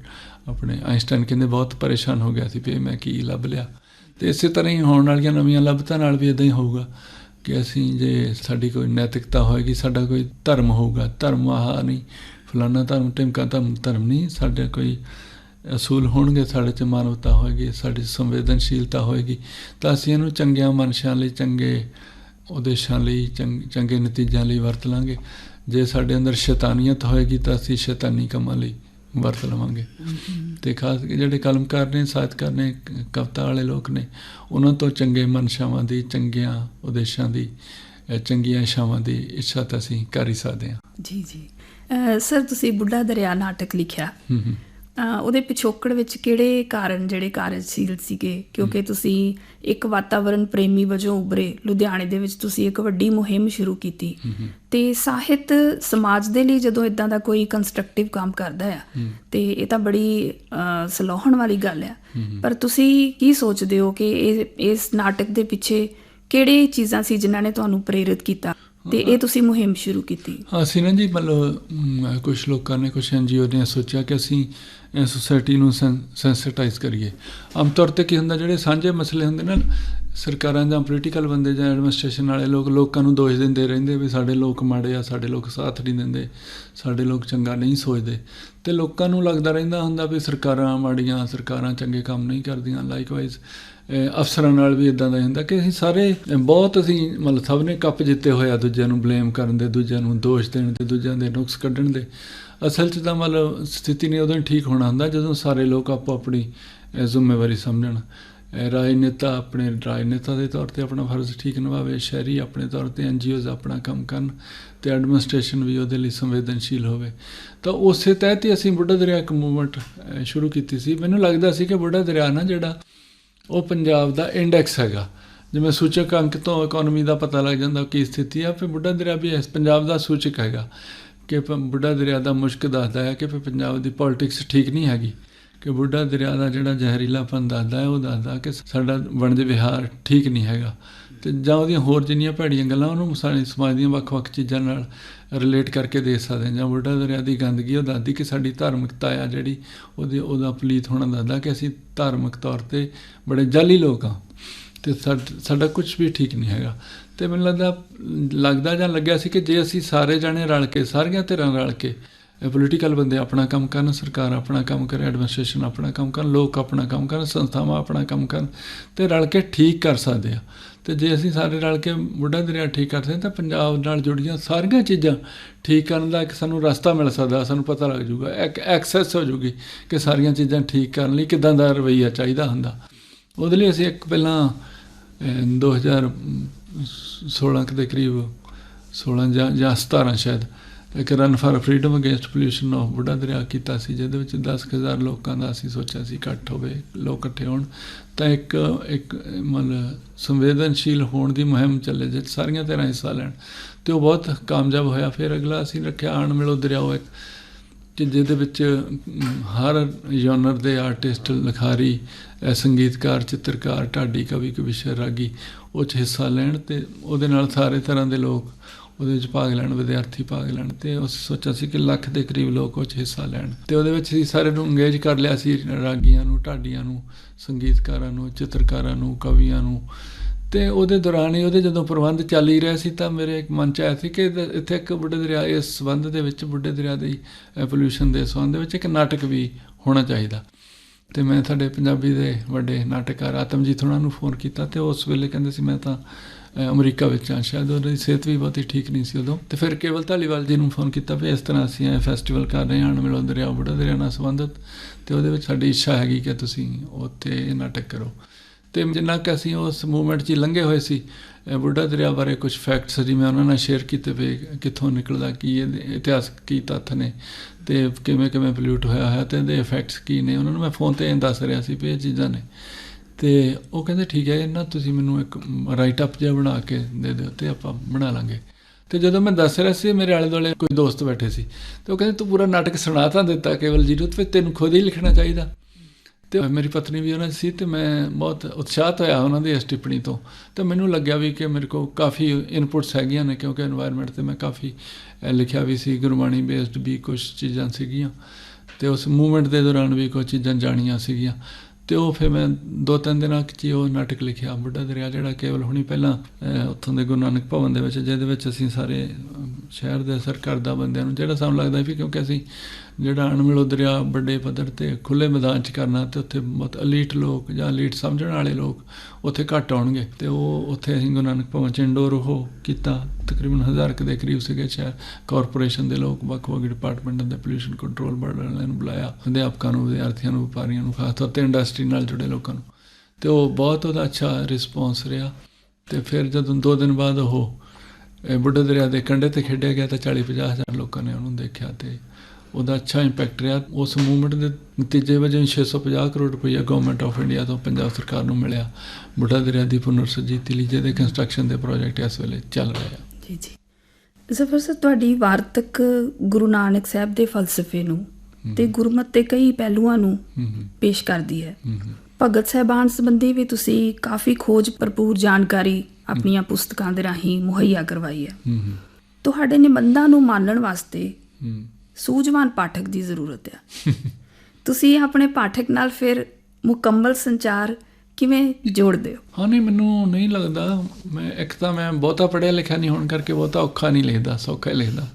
ਆਪਣੇ ਆਇਨਸਟਾਈਨ ਕਹਿੰਦੇ ਬਹੁਤ ਪਰੇਸ਼ਾਨ ਹੋ ਗਿਆ ਸੀ ਵੀ ਮੈਂ ਕੀ ਲੱਭ ਲਿਆ। ਤੇ ਇਸੇ ਤਰ੍ਹਾਂ ਹੀ ਹੋਣ ਵਾਲੀਆਂ ਨਵੀਆਂ ਲੱਭਤਾਂ ਨਾਲ ਵੀ ਇਦਾਂ ਹੀ ਹੋਊਗਾ। ਕਿ ਅਸੀਂ ਜੇ ਸਾਡੀ ਕੋਈ ਨੈਤਿਕਤਾ ਹੋਏਗੀ, ਸਾਡਾ ਕੋਈ ਧਰਮ ਹੋਊਗਾ। ਧਰਮ ਆਹ ਨਹੀਂ ਫਲਾਣਾ ਧਰਮ ਟਿਮਕਾ ਧਰਮ ਧਰਮ ਨਹੀਂ। ਸਾਡੇ ਕੋਈ ਅਸੂਲ ਹੋਣਗੇ, ਸਾਡੇ ਚ ਮਾਨਵਤਾ ਹੋਏਗੀ, ਸਾਡੀ ਸੰਵੇਦਨਸ਼ੀਲਤਾ ਹੋਏਗੀ। ਤਾਂ ਅਸੀਂ ਇਹਨੂੰ ਚੰਗਿਆਂ ਮਨਸ਼ਾਂ ਲਈ, ਚੰਗੇ ਉਦੇਸ਼ਾਂ ਲਈ, ਚੰਗ- ਚੰਗੇ ਨਤੀਜਿਆਂ ਲਈ ਵਰਤ ਲਾਂਗੇ। ਜੇ ਸਾਡੇ ਅੰਦਰ ਸ਼ੈਤਾਨੀਅਤ ਹੋਏਗੀ, ਤਾਂ ਅਸੀਂ ਸ਼ੈਤਾਨੀ ਕੰਮਾਂ ਲਈ ਵਰਤ ਲਵਾਂਗੇ। ਤੇ ਖਾਸ ਕਰਕੇ ਜਿਹੜੇ ਕਲਮਕਾਰ ਨੇ ਸਾਹਿਤਕਾਰ ਨੇ ਕਵਿਤਾ ਵਾਲੇ ਲੋਕ ਨੇ ਉਹਨਾਂ ਤੋਂ ਚੰਗੇ ਮਨਸ਼ਾਵਾਂ ਦੀ ਚੰਗੀਆਂ ਉਦੇਸ਼ਾਂ ਦੀ ਚੰਗੀਆਂ ਇਛਾਵਾਂ ਦੀ ਇੱਛਾ ਤਾਂ ਅਸੀਂ ਕਰ ਹੀ ਸਕਦੇ ਹਾਂ। ਜੀ ਜੀ। ਸਰ ਤੁਸੀਂ ਬੁੱਢਾ ਦਰਿਆ ਨਾਟਕ ਲਿਖਿਆ। ਹੂੰ ਹੂੰ। ਅਹ ਉਹਦੇ ਪਿਛੋਕੜ ਵਿੱਚ ਕਿਹੜੇ ਕਾਰਨ ਜਿਹੜੇ ਕਾਰਜਸ਼ੀਲ ਸੀਗੇ? ਕਿਉਂਕਿ ਤੁਸੀਂ ਇੱਕ ਵਾਤਾਵਰਣ ਪ੍ਰੇਮੀ ਵਜੋਂ ਉਭਰੇ ਲੁਧਿਆਣੇ ਦੇ ਵਿੱਚ ਤੁਸੀਂ ਇੱਕ ਵੱਡੀ ਮੁਹਿੰਮ ਸ਼ੁਰੂ ਕੀਤੀ। ਤੇ ਸਾਹਿਤ ਸਮਾਜ ਦੇ ਲਈ ਜਦੋਂ ਇਦਾਂ ਦਾ ਕੋਈ ਕੰਸਟਰਕਟਿਵ ਕੰਮ ਕਰਦਾ ਆ ਤੇ ਇਹ ਤਾਂ ਬੜੀ ਸਲਾਹਣ ਵਾਲੀ ਗੱਲ ਆ। ਪਰ ਤੁਸੀਂ ਕੀ ਸੋਚਦੇ ਹੋ ਕਿ ਇਹ ਇਸ ਨਾਟਕ ਦੇ ਪਿੱਛੇ ਕਿਹੜੇ ਚੀਜ਼ਾਂ ਸੀ ਜਿਨ੍ਹਾਂ ਨੇ ਤੁਹਾਨੂੰ ਪ੍ਰੇਰਿਤ ਕੀਤਾ? ਤੇ ਇਹ ਤੁਸੀਂ ਮੁਹਿੰਮ ਸ਼ੁਰੂ ਕੀਤੀ। ਅਸੀਂ ਨਾ ਜੀ ਮਤਲਬ ਕੁਝ ਲੋਕਾਂ ਨੇ ਕੁਝ ਐਨਜੀਓ ਨੇ ਸੋਚਿਆ ਕਿ ਅਸੀਂ ਸੋਸਾਇਟੀ ਨੂੰ ਸੈਂਸਿਟਾਈਜ਼ ਕਰੀਏ। ਆਮ ਤੌਰ ਤੇ ਕੀ ਹੁੰਦਾ, ਜਿਹੜੇ ਸਾਂਝੇ ਮਸਲੇ ਹੁੰਦੇ ਨਾ ਸਰਕਾਰਾਂ ਜਾਂ ਪੋਲੀਟੀਕਲ ਬੰਦੇ ਜਾਂ ਐਡਮਿਨਿਸਟ੍ਰੇਸ਼ਨ ਵਾਲੇ ਲੋਕ, ਲੋਕਾਂ ਨੂੰ ਦੋਸ਼ ਦਿੰਦੇ ਰਹਿੰਦੇ ਵੀ ਸਾਡੇ ਲੋਕ ਮਾੜੇ ਆ, ਸਾਡੇ ਲੋਕ ਸਾਥ ਨਹੀਂ ਦਿੰਦੇ, ਸਾਡੇ ਲੋਕ ਚੰਗਾ ਨਹੀਂ ਸੋਚਦੇ। ਤੇ ਲੋਕਾਂ ਨੂੰ ਲੱਗਦਾ ਰਹਿੰਦਾ ਹੁੰਦਾ ਵੀ ਸਰਕਾਰਾਂ ਮਾੜੀਆਂ, ਸਰਕਾਰਾਂ ਚੰਗੇ ਕੰਮ ਨਹੀਂ ਕਰਦੀਆਂ ਲਾਈਕਵਾਈਜ਼ ਅਫਸਰਾਂ ਨਾਲ ਵੀ ਇਦਾਂ ਦਾ ਹੀ ਹੁੰਦਾ ਕਿ ਅਸੀਂ ਸਾਰੇ, ਬਹੁਤ ਅਸੀਂ ਮਤਲਬ ਸਭ ਨੇ ਕੱਪ ਜਿੱਤੇ ਹੋਇਆ ਦੂਜਿਆਂ ਨੂੰ ਬਲੇਮ ਕਰਨ ਦੇ, ਦੂਜਿਆਂ ਨੂੰ ਦੋਸ਼ ਦੇਣ ਦੇ, ਦੂਜਿਆਂ ਦੇ ਨੁਕਸ ਕੱਢਣ ਦੇ। ਅਸਲ 'ਚ ਤਾਂ ਮਤਲਬ ਸਥਿਤੀ ਨੇ ਉਦੋਂ ਹੀ ਠੀਕ ਹੋਣਾ ਹੁੰਦਾ ਜਦੋਂ ਸਾਰੇ ਲੋਕ ਆਪੋ ਆਪਣੀ ਜ਼ਿੰਮੇਵਾਰੀ ਸਮਝਣ। ਰਾਜਨੇਤਾ ਆਪਣੇ, ਰਾਜਨੇਤਾ ਦੇ ਤੌਰ ਤੇ ਆਪਣਾ ਫਰਜ਼ ਠੀਕ ਨਿਭਾਵੇ, ਸ਼ਹਿਰੀ ਆਪਣੇ ਤੌਰ ਤੇ ਐਨਜੀਓਜ਼ ਆਪਣਾ ਕੰਮ ਕਰਨ ਤੇ ਐਡਮਿਨਿਸਟ੍ਰੇਸ਼ਨ ਵੀ ਉਹਦੇ ਲਈ ਸੰਵੇਦਨਸ਼ੀਲ ਹੋਵੇ। ਤਾਂ ਉਸੇ ਤਹਿਤ ਹੀ ਅਸੀਂ ਬੁੱਢਾ ਦਰਿਆ ਇੱਕ ਮੂਵਮੈਂਟ ਸ਼ੁਰੂ ਕੀਤੀ ਸੀ। ਮੈਨੂੰ ਲੱਗਦਾ ਸੀ ਕਿ ਬੁੱਢਾ ਦਰਿਆ ਨਾ ਜਿਹੜਾ ਉਹ ਪੰਜਾਬ ਦਾ ਇੰਡੈਕਸ ਹੈਗਾ। ਜਿਵੇਂ ਸੂਚਕ ਅੰਕ ਤੋਂ ਇਕਨੋਮੀ ਦਾ ਪਤਾ ਲੱਗ ਜਾਂਦਾ ਕੀ ਸਥਿਤੀ ਆ, ਫਿਰ ਬੁੱਢਾ ਦਰਿਆ ਵੀ ਇਸ ਪੰਜਾਬ ਦਾ ਸੂਚਕ ਹੈਗਾ। ਕਿ ਪ- ਬੁੱਢਾ ਦਰਿਆ ਦਾ ਮੁਸ਼ਕ ਦੱਸਦਾ ਹੈ ਕਿ ਫਿਰ ਪੰਜਾਬ ਦੀ ਪੋਲਿਟਿਕਸ ਠੀਕ ਨਹੀਂ ਹੈਗੀ। ਕਿ ਬੁੱਢਾ ਦਰਿਆ ਦਾ ਜਿਹੜਾ ਜ਼ਹਿਰੀਲਾਪਨ ਦੱਸਦਾ ਹੈ, ਉਹ ਦੱਸਦਾ ਕਿ ਸਾਡਾ ਵਣਜ ਵਿਹਾਰ ਠੀਕ ਨਹੀਂ ਹੈਗਾ। ਤੇ ਜਾਂ ਉਹਦੀਆਂ ਹੋਰ ਜਿੰਨੀਆਂ ਭੈੜੀਆਂ ਗੱਲਾਂ ਉਹਨੂੰ ਸਾਡੇ ਸਮਾਜ ਦੀਆਂ ਵੱਖ-ਵੱਖ ਚੀਜ਼ਾਂ ਨਾਲ ਰਿਲੇਟ ਕਰਕੇ ਦੇ ਸਕਦੇ ਜਾਂ ਬੁੱਢਾ ਦਰਿਆ ਦੀ ਗੰਦਗੀ, ਉਹ ਦੱਸਦੀ ਕਿ ਸਾਡੀ ਧਾਰਮਿਕਤਾ ਆ ਜਿਹੜੀ, ਉਹਦੇ, ਉਹਦਾ ਪਲੀਤ ਹੋਣਾ ਦੱਸਦਾ ਕਿ ਅਸੀਂ ਧਾਰਮਿਕ ਤੌਰ ਤੇ ਬੜੇ ਜਾਲੀ ਲੋਕ ਆ ਤੇ ਸਾਡਾ ਕੁਝ ਵੀ ਠੀਕ ਨਹੀਂ ਹੈਗਾ। ਤੇ ਮੈਨੂੰ ਲੱਗਦਾ ਲੱਗਦਾ ਜਾਂ ਲੱਗਿਆ ਸੀ ਕਿ ਜੇ ਅਸੀਂ ਸਾਰੇ ਜਾਣੇ ਰਲ ਕੇ, ਸਾਰੀਆਂ ਧਿਰਾਂ ਰਲ ਕੇ ਪੋਲੀਟੀਕਲ ਬੰਦੇ ਆਪਣਾ ਕੰਮ ਕਰਨ ਸਰਕਾਰ ਆਪਣਾ ਕੰਮ ਕਰੇ ਐਡਮਿਨਿਸਟ੍ਰੇਸ਼ਨ ਆਪਣਾ ਕੰਮ ਕਰਨ ਲੋਕ ਆਪਣਾ ਕੰਮ ਕਰਨ ਸੰਸਥਾਵਾਂ ਆਪਣਾ ਕੰਮ ਕਰਨ ਤੇ ਰਲ ਕੇ ਠੀਕ ਕਰ ਸਕਦੇ ਆ। ਤੇ ਜੇ ਅਸੀਂ ਸਾਰੇ ਰਲ ਕੇ ਬੁੱਢਾ ਦਰਿਆ ਠੀਕ ਕਰਦੇ ਹਾਂ ਤਾਂ ਪੰਜਾਬ ਨਾਲ ਜੁੜੀਆਂ ਸਾਰੀਆਂ ਚੀਜ਼ਾਂ ਠੀਕ ਕਰਨ ਦਾ ਇੱਕ ਸਾਨੂੰ ਰਸਤਾ ਮਿਲ ਸਕਦਾ ਸਾਨੂੰ ਪਤਾ ਲੱਗ ਜੂਗਾ ਇੱਕ ਐਕਸੈਸ ਹੋ ਜੂਗੀ ਕਿ ਸਾਰੀਆਂ ਚੀਜ਼ਾਂ ਠੀਕ ਕਰਨ ਲਈ ਕਿਦਾਂ ਦਾ ਰਵੱਈਆ ਚਾਹੀਦਾ ਹੁੰਦਾ। ਉਹਦੇ ਲਈ ਅਸੀਂ ਇੱਕ ਪਹਿਲਾਂ ਅਹ, 2016 ਕੁ ਦੇ ਕਰੀਬ 16 ਜਾਂ ਜਾਂ 17 ਸ਼ਾਇਦ ਇੱਕ run for freedom against pollution of Buddha Dariya ਕੀਤਾ ਸੀ, ਜਿਹਦੇ ਵਿੱਚ 10000 ਲੋਕਾਂ ਦਾ ਅਸੀਂ ਸੋਚਿਆ ਸੀ ਇਕੱਠ ਹੋਵੇ, ਲੋਕ ਇਕੱਠੇ ਹੋਣ। ਤਾਂ ਇੱਕ ਇੱਕ ਮਤਲਬ ਸੰਵੇਦਨਸ਼ੀਲ ਹੋਣ ਦੀ ਮੁਹਿੰਮ ਚੱਲੇ ਜਿਸ ਸਾਰੀਆਂ ਤਰ੍ਹਾਂ ਹਿੱਸਾ ਲੈਣ। ਤੇ ਉਹ ਬਹੁਤ ਕਾਮਯਾਬ ਹੋਇਆ। ਫਿਰ ਅਗਲਾ ਅਸੀਂ ਰੱਖਿਆ ਆਣ ਮਿਲੋ ਦਰਿਆਓ ਇੱਕ, ਕਿ ਜਿਹਦੇ ਵਿੱਚ ਹਰ ਜਨਰ ਦੇ ਆਰਟਿਸਟ ਲਿਖਾਰੀ ਸੰਗੀਤਕਾਰ, ਚਿੱਤਰਕਾਰ, ਢਾਡੀ, ਕਵੀ, ਕਵਿਸ਼ਰ, ਰਾਗੀ, ਉਹ 'ਚ ਹਿੱਸਾ ਲੈਣ ਤੇ ਉਹਦੇ ਨਾਲ ਸਾਰੇ ਤਰ੍ਹਾਂ ਦੇ ਲੋਕ ਉਹਦੇ ਵਿੱਚ ਭਾਗ ਲੈਣ, ਵਿਦਿਆਰਥੀ ਭਾਗ ਲੈਣ ਤੇ ਉਸ ਸੋਚਿਆ ਸੀ ਕਿ ਲੱਖ ਦੇ ਕਰੀਬ ਲੋਕ ਉਹ 'ਚ ਹਿੱਸਾ ਲੈਣ। ਤੇ ਉਹਦੇ ਵਿੱਚ ਅਸੀਂ ਸਾਰੇ ਨੂੰ ਇੰਗੇਜ ਕਰ ਲਿਆ ਸੀ ਰਾਗੀਆਂ ਨੂੰ, ਢਾਡੀਆਂ ਨੂੰ, ਸੰਗੀਤਕਾਰਾਂ ਨੂੰ, ਚਿੱਤਰਕਾਰਾਂ ਨੂੰ, ਕਵੀਆਂ ਨੂੰ। ਤੇ ਉਹਦੇ ਦੌਰਾਨ ਹੀ ਉਹਦੇ ਜਦੋਂ ਪ੍ਰਬੰਧ ਚੱਲ ਹੀ ਰਿਹਾ ਸੀ ਤਾਂ ਮੇਰੇ ਇੱਕ ਮਨ ਚ ਆਇਆ ਸੀ ਕਿ ਇੱਥੇ ਇੱਕ ਬੁੱਢੇ ਦਰਿਆ, ਇਸ ਸੰਬੰਧ ਦੇ ਵਿੱਚ ਬੁੱਢੇ ਦਰਿਆ ਦੀ ਪੋਲਿਊਸ਼ਨ ਦੇ ਸੰਬੰਧ ਵਿੱਚ ਇੱਕ ਨਾਟਕ ਵੀ ਹੋਣਾ ਚਾਹੀਦਾ। ਤੇ ਮੈਂ ਸਾਡੇ ਪੰਜਾਬੀ ਦੇ ਵੱਡੇ ਨਾਟਕਕਾਰ ਆਤਮਜੀਤ ਉਹਨਾਂ ਨੂੰ ਫੋਨ ਕੀਤਾ ਤੇ ਉਸ ਵੇਲੇ ਕਹਿੰਦੇ ਸੀ, ਮੈਂ ਤਾਂ ਅਮਰੀਕਾ ਵਿੱਚ ਹਾਂ ਸ਼ਾਇਦ ਉਹਨਾਂ ਦੀ ਸਿਹਤ ਵੀ ਬਹੁਤੀ ਠੀਕ ਨਹੀਂ ਸੀ ਉਦੋਂ। ਤੇ ਫਿਰ ਕੇਵਲ ਧਾਲੀਵਾਲ ਜੀ ਨੂੰ ਫੋਨ ਕੀਤਾ ਵੀ ਇਸ ਤਰ੍ਹਾਂ ਅਸੀਂ ਇਹ ਫੈਸਟੀਵਲ ਕਰ ਰਹੇ ਹਾਂ ਮਿਲੋ ਦਰਿਆ ਬੁੱਢਾ ਦਰਿਆ ਨਾਲ ਸੰਬੰਧਿਤ। ਤੇ ਉਹਦੇ ਵਿੱਚ ਸਾਡੀ ਇੱਛਾ ਹੈਗੀ ਕਿ ਤੁਸੀਂ ਉੱਥੇ ਇਹ ਨਾਟਕ ਕਰੋ ਤੇ ਜਿੰਨਾ ਕਿ ਅਸੀਂ ਉਸ ਮੂਵਮੈਂਟ 'ਚ ਹੀ ਲੰਘੇ ਹੋਏ ਸੀ ਬੁੱਢਾ ਦਰਿਆ ਬਾਰੇ ਕੁਝ ਫੈਕਟਸ ਜੀ ਮੈਂ ਉਹਨਾਂ ਨਾਲ ਸ਼ੇਅਰ ਕੀਤੇ ਵੀ ਕਿੱਥੋਂ ਨਿਕਲਦਾ, ਕੀ ਇਹਦੇ ਇਤਿਹਾਸ, ਕੀ ਤੱਥ ਨੇ, ਤੇ ਕਿਵੇਂ ਕਿਵੇਂ ਪੋਲਿਊਟ ਹੋਇਆ ਹੈ ਤੇ ਇਹਦੇ ਇਫੈਕਟਸ ਕੀ ਨੇ। ਉਹਨਾਂ ਨੂੰ ਮੈਂ ਫੋਨ ਤੇ ਦੱਸ ਰਿਹਾ ਸੀ ਵੀ ਇਹ ਚੀਜ਼ਾਂ ਨੇ। ਤੇ ਉਹ ਕਹਿੰਦੇ, ਠੀਕ ਹੈ, ਇਹਨਾਂ ਤੁਸੀਂ ਮੈਨੂੰ ਇੱਕ ਰਾਈਟ ਅਪ ਜਿਹਾ ਬਣਾ ਕੇ ਦੇ ਦਿਓ ਤੇ ਆਪਾਂ ਬਣਾ ਲਾਂਗੇ। ਤੇ ਜਦੋਂ ਮੈਂ ਦੱਸ ਰਿਹਾ ਸੀ, ਮੇਰੇ ਆਲੇ ਦੁਆਲੇ ਕੋਈ ਦੋਸਤ ਬੈਠੇ ਸੀ, ਤੇ ਉਹ ਕਹਿੰਦੇ, ਤੂੰ ਪੂਰਾ ਨਾਟਕ ਸੁਣਾ ਤਾਂ ਦਿੱਤਾ ਕੇਵਲ ਜੀ ਨੂੰ ਫਿਰ ਤੈਨੂੰ ਖੁਦ ਹੀ ਲਿਖਣਾ ਚਾਹੀਦਾ। ਤੇ ਮੇਰੀ ਪਤਨੀ ਵੀ ਉਹਨਾਂ ਸੀ ਤੇ ਮੈਂ ਬਹੁਤ ਉਤਸ਼ਾਹਤ ਹੋਇਆ ਉਹਨਾਂ ਦੀ ਇਸ ਟਿੱਪਣੀ ਤੋਂ। ਤੇ ਮੈਨੂੰ ਲੱਗਿਆ ਵੀ ਕਿ ਮੇਰੇ ਕੋਲ ਕਾਫੀ ਇਨਪੁਟਸ ਹੈਗੀਆਂ ਨੇ, ਕਿਉਂਕਿ এনवायरमेंट ਤੇ ਮੈਂ ਕਾਫੀ ਲਿਖਿਆ ਵੀ ਸੀ ਗੁਰਬਾਣੀ ਬੇਸਡ ਵੀ ਕੁਝ ਚੀਜ਼ਾਂ ਸੀਗੀਆਂ। ਤੇ ਉਸ ਮੂਵਮੈਂਟ ਦੇ ਦੌਰਾਨ ਵੀ ਕੁਝ ਚੀਜ਼ਾਂ ਜਾਣੀਆਂ ਸੀਗੀਆਂ। ਤੇ ਉਹ ਫਿਰ ਮੈਂ ਦੋ ਤਿੰਨ ਦਿਨਾਂ ਚ ਹੀ ਉਹ ਨਾਟਕ ਲਿਖਿਆ। ਬੁੱਢਾ ਦਰਿਆ ਜਿਹੜਾ ਕੇਵਲ ਹੁਣੀ ਪਹਿਲਾਂ ਉੱਥੋਂ ਦੇ ਗੁਰੂ ਨਾਨਕ ਭਵਨ ਦੇ ਵਿੱਚ, ਜਿਹਦੇ ਵਿੱਚ ਅਸੀਂ ਸਾਰੇ ਸ਼ਹਿਰ ਦੇ ਅਸਰ ਦਾ ਬੰਦਿਆਂ ਨੂੰ ਜਿਹੜਾ ਸਾਨੂੰ ਲੱਗਦਾ ਵੀ ਕਿਉਂਕਿ ਅਸੀਂ ਜਿਹੜਾ ਅਣਮਿਲੋ ਦਰਿਆ ਵੱਡੇ ਪੱਧਰ ਤੇ ਖੁੱਲੇ ਮੈਦਾਨ 'ਚ ਕਰਨਾ ਤੇ ਉੱਥੇ ਬਹੁਤ ਅਲੀਟ ਲੋਕ ਜਾਂ ਅਲੀਟ ਸਮਝਣ ਵਾਲੇ ਲੋਕ ਉੱਥੇ ਘੱਟ ਆਉਣਗੇ। ਤੇ ਉਹ ਉੱਥੇ ਅਸੀਂ ਗੁਰੂ ਨਾਨਕ ਭਵਨ 'ਚ ਇੰਡੋਰ ਉਹ ਕੀਤਾ। ਤਕਰੀਬਨ ਹਜ਼ਾਰ ਕੁ ਦੇ ਕਰੀਬ ਸੀਗੇ ਸ਼ਹਿਰ। ਕਾਰਪੋਰੇਸ਼ਨ ਦੇ ਲੋਕ ਵੱਖ-ਵੱਖ ਡਿਪਾਰਟਮੈਂਟਾਂ ਦੇ ਪੋਲਿਊਸ਼ਨ ਕੰਟਰੋਲ ਬੋਰਡ ਵਾਲਿਆਂ ਨੂੰ ਬੁਲਾਇਆ। ਅਧਿਆਪਕਾਂ ਨੂੰ, ਵਿਦਿਆਰਥੀਆਂ ਨੂੰ, ਵਪਾਰੀਆਂ ਨੂੰ, ਖਾਸ ਤੌਰ ਤੇ ਇੰਡਸਟਰੀ ਨਾਲ ਜੁੜੇ ਲੋਕਾਂ ਨੂੰ। ਤੇ ਉਹ ਬਹੁਤ ਉਹਦਾ ਅੱਛਾ ਰਿਸਪੌਂਸ ਰਿਹਾ। ਤੇ ਫਿਰ ਜਦੋਂ ਦੋ ਦਿਨ ਬਾਅਦ ਉਹ ਇਹ ਬੁੱਢੇ ਦਰਿਆ ਦੇ ਕੰਢੇ ਤੇ ਖੇਡਿਆ ਗਿਆ ਤਾਂ 40-50 ਹਜ਼ਾਰ ਲੋਕਾਂ ਨੇ ਉਹਨੂੰ ਦੇਖਿਆ ਤੇ ਉਹਦਾ ਅੱਛਾ ਇੰਪੈਕਟ ਰਿਹਾ। ਉਸ ਮੂਵਮੈਂਟ ਦੇ ਨਤੀਜੇ ਵਜੋਂ 650 ਕਰੋੜ ਰੁਪਈਆ ਗਵਰਨਮੈਂਟ ਆਫ ਇੰਡੀਆ ਤੋਂ ਪੰਜਾਬ ਸਰਕਾਰ ਨੂੰ ਮਿਲਿਆ। ਬੁੱਢਾ ਦਰਿਆ ਦੀ ਪੁਨਰ ਸੁਰਜੀਤੀ ਲਈ ਜਿਹਦੇ ਕੰਸਟਰਕਸ਼ਨ ਦੇ ਪ੍ਰੋਜੈਕਟ ਇਸ ਵੇਲੇ ਚੱਲ ਰਹੇ ਆ। ਜੀ ਜੀ। ਜ਼ਫਰ ਸਰ ਤੁਹਾਡੀ ਵਾਰਤਕ ਗੁਰੂ ਨਾਨਕ ਸਾਹਿਬ ਦੇ ਫਲਸਫੇ ਨੂੰ ਤੇ ਗੁਰਮਤ ਦੇ ਕਈ ਪਹਿਲੂਆਂ ਨੂੰ ਪੇਸ਼ ਕਰਦੀ ਹੈ। ਭਗਤ ਸਾਹਿਬਾਨ ਸੰਬੰਧੀ ਵੀ ਤੁਸੀਂ ਕਾਫੀ ਖੋਜ ਭਰਪੂਰ ਜਾਣਕਾਰੀ ਆਪਣੀਆਂ ਪੁਸਤਕਾਂ ਦੇ ਰਾਹੀਂ ਮੁਹੱਈਆ ਕਰਵਾਈ ਹੈ। ਤੁਹਾਡੇ ਨਿਬੰਧਾਂ ਨੂੰ ਮਾਨਣ ਵਾਸਤੇ ਸੂਝਵਾਨ ਪਾਠਕ ਦੀ ਜ਼ਰੂਰਤ ਹੈ ਤੁਸੀਂ ਆਪਣੇ ਪਾਠਕ ਨਾਲ ਫਿਰ ਮੁਕੰਮਲ ਸੰਚਾਰ ਕਿਵੇਂ ਜੋੜਦੇ ਹੋ? ਹਾਂ ਨਹੀਂ ਮੈਨੂੰ ਨਹੀਂ ਲੱਗਦਾ। ਮੈਂ ਇੱਕ ਤਾਂ ਮੈਂ ਬਹੁਤਾ ਪੜ੍ਹਿਆ ਲਿਖਿਆ ਨਹੀਂ ਹੋਣ ਕਰਕੇ ਬਹੁਤਾ ਔਖਾ ਨਹੀਂ ਲਿਖਦਾ ਸੌਖਾ ਲਿਖਦਾ।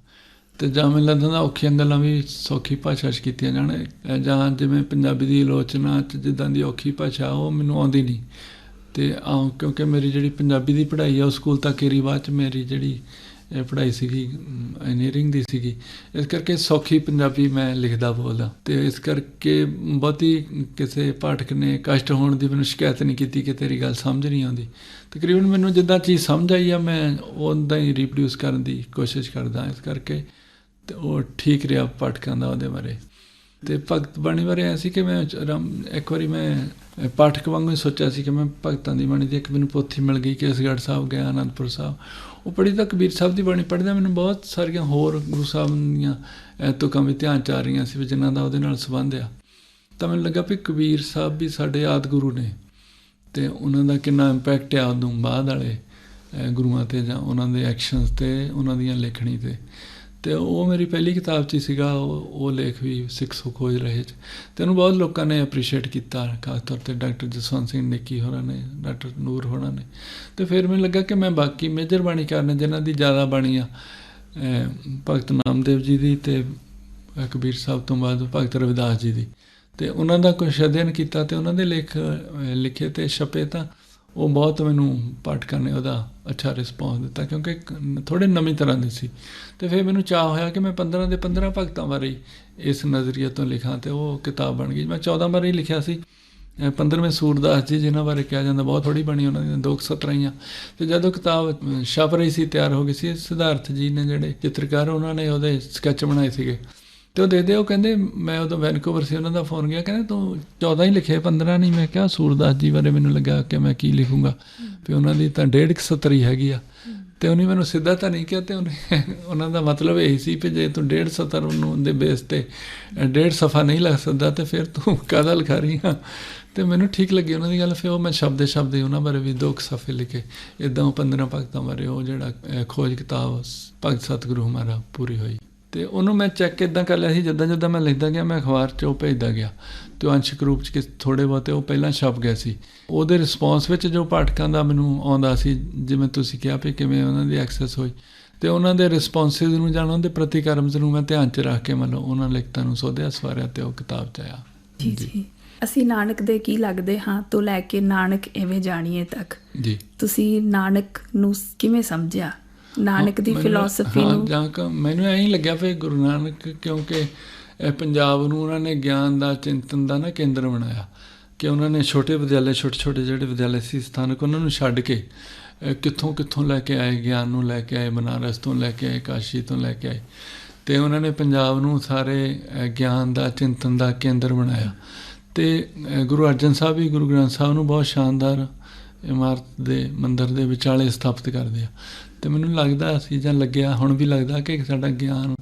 ਤੇ ਜਾਂ ਮੈਨੂੰ ਲੱਗਦਾ ਔਖੀਆਂ ਗੱਲਾਂ ਵੀ ਸੌਖੀ ਭਾਸ਼ਾ 'ਚ ਕੀਤੀਆਂ ਜਾਣ ਜਾਂ ਜਿਵੇਂ ਪੰਜਾਬੀ ਦੀ ਆਲੋਚਨਾ 'ਚ ਜਿੱਦਾਂ ਦੀ ਔਖੀ ਭਾਸ਼ਾ ਉਹ ਮੈਨੂੰ ਆਉਂਦੀ ਨਹੀਂ। ਤੇ ਕਿਉਂਕਿ ਮੇਰੀ ਜਿਹੜੀ ਪੰਜਾਬੀ ਦੀ ਪੜ੍ਹਾਈ ਆ ਉਹ ਸਕੂਲ ਤੱਕ ਹੀ ਬਾਅਦ 'ਚ ਮੇਰੀ ਜਿਹੜੀ ਪੜ੍ਹਾਈ ਸੀਗੀ ਇੰਜੀਨੀਅਰਿੰਗ ਦੀ ਸੀਗੀ। ਇਸ ਕਰਕੇ ਸੌਖੀ ਪੰਜਾਬੀ ਮੈਂ ਲਿਖਦਾ ਬੋਲਦਾ ਤੇ ਇਸ ਕਰਕੇ ਬਹੁਤੀ ਕਿਸੇ ਪਾਠਕ ਨੇ ਕਸ਼ਟ ਹੋਣ ਦੀ ਮੈਨੂੰ ਸ਼ਿਕਾਇਤ ਨਹੀਂ ਕੀਤੀ ਕਿ ਤੇਰੀ ਗੱਲ ਸਮਝ ਨਹੀਂ ਆਉਂਦੀ। ਤਕਰੀਬਨ ਮੈਨੂੰ ਜਿੱਦਾਂ ਚੀਜ਼ ਸਮਝ ਆਈ ਆ, ਮੈਂ ਉਦਾਂ ਹੀ ਰੀਪਰੋਡਿਊਸ ਕਰਨ ਦੀ ਕੋਸ਼ਿਸ਼ ਕਰਦਾ ਇਸ ਕਰਕੇ ਤੇ ਉਹ ਠੀਕ ਰਿਹਾ ਪਾਠਕਾਂ ਦਾ ਉਹਦੇ ਬਾਰੇ। ਤੇ ਭਗਤ ਬਾਣੀ ਬਾਰੇ ਐ ਸੀ ਕਿ ਮੈਂ ਰਮ- ਇੱਕ ਵਾਰੀ ਮੈਂ ਪਾਠਕ ਵਾਂਗੂ ਹੀ ਸੋਚਿਆ ਸੀ ਕਿ ਮੈਂ ਭਗਤਾਂ ਦੀ ਬਾਣੀ ਦੀ ਇੱਕ ਮੈਨੂੰ ਪੋਥੀ ਮਿਲ ਗਈ, ਕੇਸਗੜ੍ਹ ਸਾਹਿਬ ਗਿਆ ਅਨੰਦਪੁਰ ਸਾਹਿਬ। ਉਹ ਪੜ੍ਹੀ ਤਾਂ ਕਬੀਰ ਸਾਹਿਬ ਦੀ ਬਾਣੀ ਪੜ੍ਹਦਾ ਮੈਨੂੰ ਬਹੁਤ ਸਾਰੀਆਂ ਹੋਰ ਗੁਰੂ ਸਾਹਿਬ ਦੀਆਂ ਅ, ਤੁਕਾਂ ਵੀ ਧਿਆਨ ਚ ਆ ਰਹੀਆਂ ਸੀ ਵੀ ਜਿਨ੍ਹਾਂ ਦਾ ਉਹਦੇ ਨਾਲ ਸੰਬੰਧ ਆ। ਤਾਂ ਮੈਨੂੰ ਲੱਗਾ ਵੀ ਕਬੀਰ ਸਾਹਿਬ ਵੀ ਸਾਡੇ ਆਦ ਗੁਰੂ ਨੇ ਤੇ ਉਹਨਾਂ ਦਾ ਕਿੰਨਾ ਇੰਪੈਕਟ ਆ ਉਦੋਂ ਬਾਅਦ ਵਾਲੇ ਗੁਰੂਆਂ ਤੇ ਜਾਂ ਉਹਨਾਂ ਦੇ ਐਕਸ਼ਨਸ ਤੇ ਉਹਨਾਂ ਦੀਆਂ ਲਿਖਣੀ ਤੇ। ਤੇ ਉਹ ਮੇਰੀ ਪਹਿਲੀ ਕਿਤਾਬ 'ਚ ਹੀ ਸੀਗਾ, ਉਹ ਉਹ ਲੇਖ ਵੀ ਸਿੱਖ ਸੁਖੋਜ ਰਹੇ 'ਚ। ਤੇ ਉਹਨੂੰ ਬਹੁਤ ਲੋਕਾਂ ਨੇ ਅਪਰੀਸ਼ੀਏਟ ਕੀਤਾ, ਖਾਸ ਤੌਰ ਤੇ ਡਾਕਟਰ ਜਸਵੰਤ ਸਿੰਘ ਨੇਕੀ ਹੋਰਾਂ ਨੇ, ਡਾਕਟਰ ਨੂਰ ਹੋਰਾਂ ਨੇ। ਤੇ ਫਿਰ ਮੈਨੂੰ ਲੱਗਾ ਕਿ ਮੈਂ ਬਾਕੀ ਮੇਜਰ ਬਾਣੀ ਕਰਨ ਜਿਨ੍ਹਾਂ ਦੀ ਜ਼ਿਆਦਾ ਬਾਣੀ ਆ ਭਗਤ ਨਾਮਦੇਵ ਜੀ ਦੀ ਤੇ ਕਬੀਰ ਸਾਹਿਬ ਤੋਂ ਬਾਅਦ ਭਗਤ ਰਵਿਦਾਸ ਜੀ ਦੀ। ਤੇ ਉਹਨਾਂ ਦਾ ਕੁਝ ਅਧਿਐਨ ਕੀਤਾ ਤੇ ਉਹਨਾਂ ਦੇ ਲੇਖ ਲਿਖੇ ਤੇ ਛਪੇ ਤਾਂ ਉਹ ਬਹੁਤ ਮੈਨੂੰ ਪਾਠਕਾਂ ਨੇ ਉਹਦਾ ਅੱਛਾ ਰਿਸਪੌਂਸ ਦਿੱਤਾ, ਕਿਉਂਕਿ ਥੋੜੇ ਨਵੀਂ ਤਰ੍ਹਾਂ ਦੇ ਸੀ। ਤੇ ਫਿਰ ਮੈਨੂੰ ਚਾਹ ਹੋਇਆ ਕਿ ਮੈਂ 15 ਦੇ 15 ਭਗਤਾਂ ਬਾਰੇ ਹੀ ਇਸ ਨਜ਼ਰੀਏ ਤੋਂ ਲਿਖਾਂ ਤੇ ਉਹ ਕਿਤਾਬ ਬਣ ਗਈ। ਮੈਂ 14 ਬਾਰੇ ਹੀ ਲਿਖਿਆ ਸੀ। ਅਹ 15ਵੇਂ ਸੂਰਦਾਸ ਜੀ, ਜਿਨ੍ਹਾਂ ਬਾਰੇ ਕਿਹਾ ਜਾਂਦਾ, ਬਹੁਤ ਥੋੜੀ ਬਣੀ ਉਹਨਾਂ ਦੀਆਂ, ਦੋ ਕੁ ਸਤਰਾਈਆਂ। ਤੇ ਜਦੋਂ ਕਿਤਾਬ ਛਪ ਰਹੀ ਸੀ, ਤਿਆਰ ਹੋ ਗਈ ਸੀ, ਸਿਧਾਰਥ ਜੀ ਨੇ ਜਿਹੜੇ ਚਿੱਤਰਕਾਰ, ਉਹਨਾਂ ਨੇ ਉਹਦੇ ਸਕੈਚ ਬਣਾਏ ਸੀਗੇ। ਤੇ ਉਹ ਦੇਖਦੇ ਉਹ ਕਹਿੰਦੇ ਮੈਂ ਉਦੋਂ ਵੈਨਕੂਵਰ ਸੀ ਉਹਨਾਂ ਦਾ ਫੋਨ ਗਿਆ ਕਹਿੰਦੇ ਤੂੰ 14 ਹੀ ਲਿਖੇ 15 ਨਹੀਂ। ਮੈਂ ਕਿਹਾ ਸੂਰਦਾਸ ਜੀ ਬਾਰੇ ਮੈਨੂੰ ਲੱਗਾ ਕਿ ਮੈਂ ਕੀ ਲਿਖੂੰਗਾ। ਵੀ ਉਹਨਾਂ ਦੀ ਤਾਂ ਡੇਢ ਕੁ ਸਤਰੀ ਹੈਗੀ ਆ। ਤੇ ਉਹਨੇ ਮੈਨੂੰ ਸਿੱਧਾ ਤਾਂ ਨਹੀਂ ਕਿਹਾ ਤੇ ਉਹਨੇ ਉਹਨਾਂ ਦਾ ਮਤਲਬ ਇਹ ਸੀ ਕਿ ਜੇ ਤੂੰ ਡੇਢ ਸਤਰ ਉਹਨੂੰ ਦੇ ਬੇਸ ਤੇ ਅ, ਡੇਢ ਸਫਾ ਨਹੀਂ ਲੱਗ ਸਕਦਾ ਤੇ ਫਿਰ ਤੂੰ ਕਾਹਦਾ ਲਿਖਾ ਰਹੀ ਆ? ਤੇ ਮੈਨੂੰ ਠੀਕ ਲੱਗੀ ਉਹਨਾਂ ਦੀ ਗੱਲ ਫਿਰ ਉਹ ਮੈਂ ਸ਼ਬਦੇ ਸ਼ਬਦੇ ਉਹਨਾਂ ਬਾਰੇ ਵੀ ਦੋ ਕੁ ਸਫੇ ਲਿਖੇ। ਇਦਾਂ 15 ਭਗਤਾਂ ਬਾਰੇ ਉਹ ਜਿਹੜਾ ਖੋਜ ਕਿਤਾਬ ਭਗਤ ਸਤਿਗੁਰੂ ਹਮਾਰਾ ਪੂਰੀ ਹੋਈ। ਤੇ ਉਹਨੂੰ ਮੈਂ ਚੈੱਕ ਇਦਾਂ ਕਰ ਲਿਆ ਸੀ ਜਿੱਦਾਂ ਜਿੱਦਾਂ ਮੈਂ ਲਿਖਦਾ ਗਿਆ ਮੈਂ ਅਖਬਾਰ 'ਚ ਉਹ ਭੇਜਦਾ ਗਿਆ। ਤੇ ਅੰਸ਼ਕ ਰੂਪ 'ਚ ਕਿ ਥੋੜੇ ਬਹੁਤੇ ਉਹ ਪਹਿਲਾਂ ਛਪ ਗਏ ਸੀ। ਉਹਦੇ ਰਿਸਪੌਂਸ ਵਿੱਚ ਜੋ ਪਾਠਕਾਂ ਦਾ ਮੈਨੂੰ ਆਉਂਦਾ ਸੀ ਜਿਵੇਂ ਤੁਸੀਂ ਕਿਹਾ ਵੀ ਕਿਵੇਂ ਉਹਨਾਂ ਦੀ ਐਕਸੈਸ ਹੋਈ ਤੇ ਉਹਨਾਂ ਦੇ ਰਿਸਪੌਂਸਿਸ ਨੂੰ ਜਾਣਨ ਦੇ ਪ੍ਰਤੀਕਰਮਸ ਨੂੰ ਮੈਂ ਧਿਆਨ 'ਚ ਰੱਖ ਕੇ ਮਤਲਬ ਉਹਨਾਂ ਲਿਖਤਾਂ ਨੂੰ ਸੋਧਿਆ ਸਵਾਰਿਆ ਤੇ ਉਹ ਕਿਤਾਬ 'ਚ ਆਇਆ। ਜੀ ਜੀ। ਅਸੀਂ ਨਾਨਕ ਦੇ ਕੀ ਲੱਗਦੇ ਹਾਂ ਤੋਂ ਲੈ ਕੇ ਨਾਨਕ ਐਵੇਂ ਜਾਣੀਏ ਤੱਕ? ਜੀ। ਤੁਸੀਂ ਨਾਨਕ ਨੂੰ ਕਿਵੇਂ ਸਮਝਿਆ? ਨਾਨਕ ਦੀ ਫਿਲਾਸਫੀ ਨੂੰ। ਜਾਂ ਕਿ ਮੈਨੂੰ ਐਂ ਲੱਗਿਆ ਵੀ ਗੁਰੂ ਨਾਨਕ ਕਿਉਂਕਿ ਪੰਜਾਬ ਨੂੰ ਉਹਨਾਂ ਨੇ ਗਿਆਨ ਦਾ ਚਿੰਤਨ ਦਾ ਨਾ ਕੇਂਦਰ ਬਣਾਇਆ। ਕਿ ਉਹਨਾਂ ਨੇ ਛੋਟੇ ਵਿਦਿਆਲੇ ਛੋਟੇ ਛੋਟੇ ਜਿਹੜੇ ਵਿਦਿਆਲੇ ਸੀ ਸਥਾਨਕ ਉਹਨਾਂ ਨੂੰ ਛੱਡ ਕੇ ਕਿੱਥੋਂ ਕਿੱਥੋਂ ਲੈ ਕੇ ਆਏ ਗਿਆਨ ਨੂੰ ਲੈ ਕੇ ਆਏ ਬਨਾਰਸ ਤੋਂ ਲੈ ਕੇ ਆਏ ਕਾਸ਼ੀ ਤੋਂ ਲੈ ਕੇ ਆਏ। ਤੇ ਉਹਨਾਂ ਨੇ ਪੰਜਾਬ ਨੂੰ ਸਾਰੇ ਗਿਆਨ ਦਾ ਚਿੰਤਨ ਦਾ ਕੇਂਦਰ ਬਣਾਇਆ। ਤੇ ਗੁਰੂ ਅਰਜਨ ਸਾਹਿਬ ਵੀ ਗੁਰੂ ਗ੍ਰੰਥ ਸਾਹਿਬ ਨੂੰ ਬਹੁਤ ਸ਼ਾਨਦਾਰ ਇਮਾਰਤ ਦੇ ਮੰਦਿਰ ਦੇ ਵਿਚਾਲੇ ਸਥਾਪਿਤ ਕਰਦੇ ਆ। ਤੇ ਮੈਨੂੰ ਲੱਗਦਾ ਸੀ ਜਾਂ ਲੱਗਿਆ, ਹੁਣ ਵੀ ਲੱਗਦਾ ਕਿ ਸਾਡਾ ਗਿਆਨ,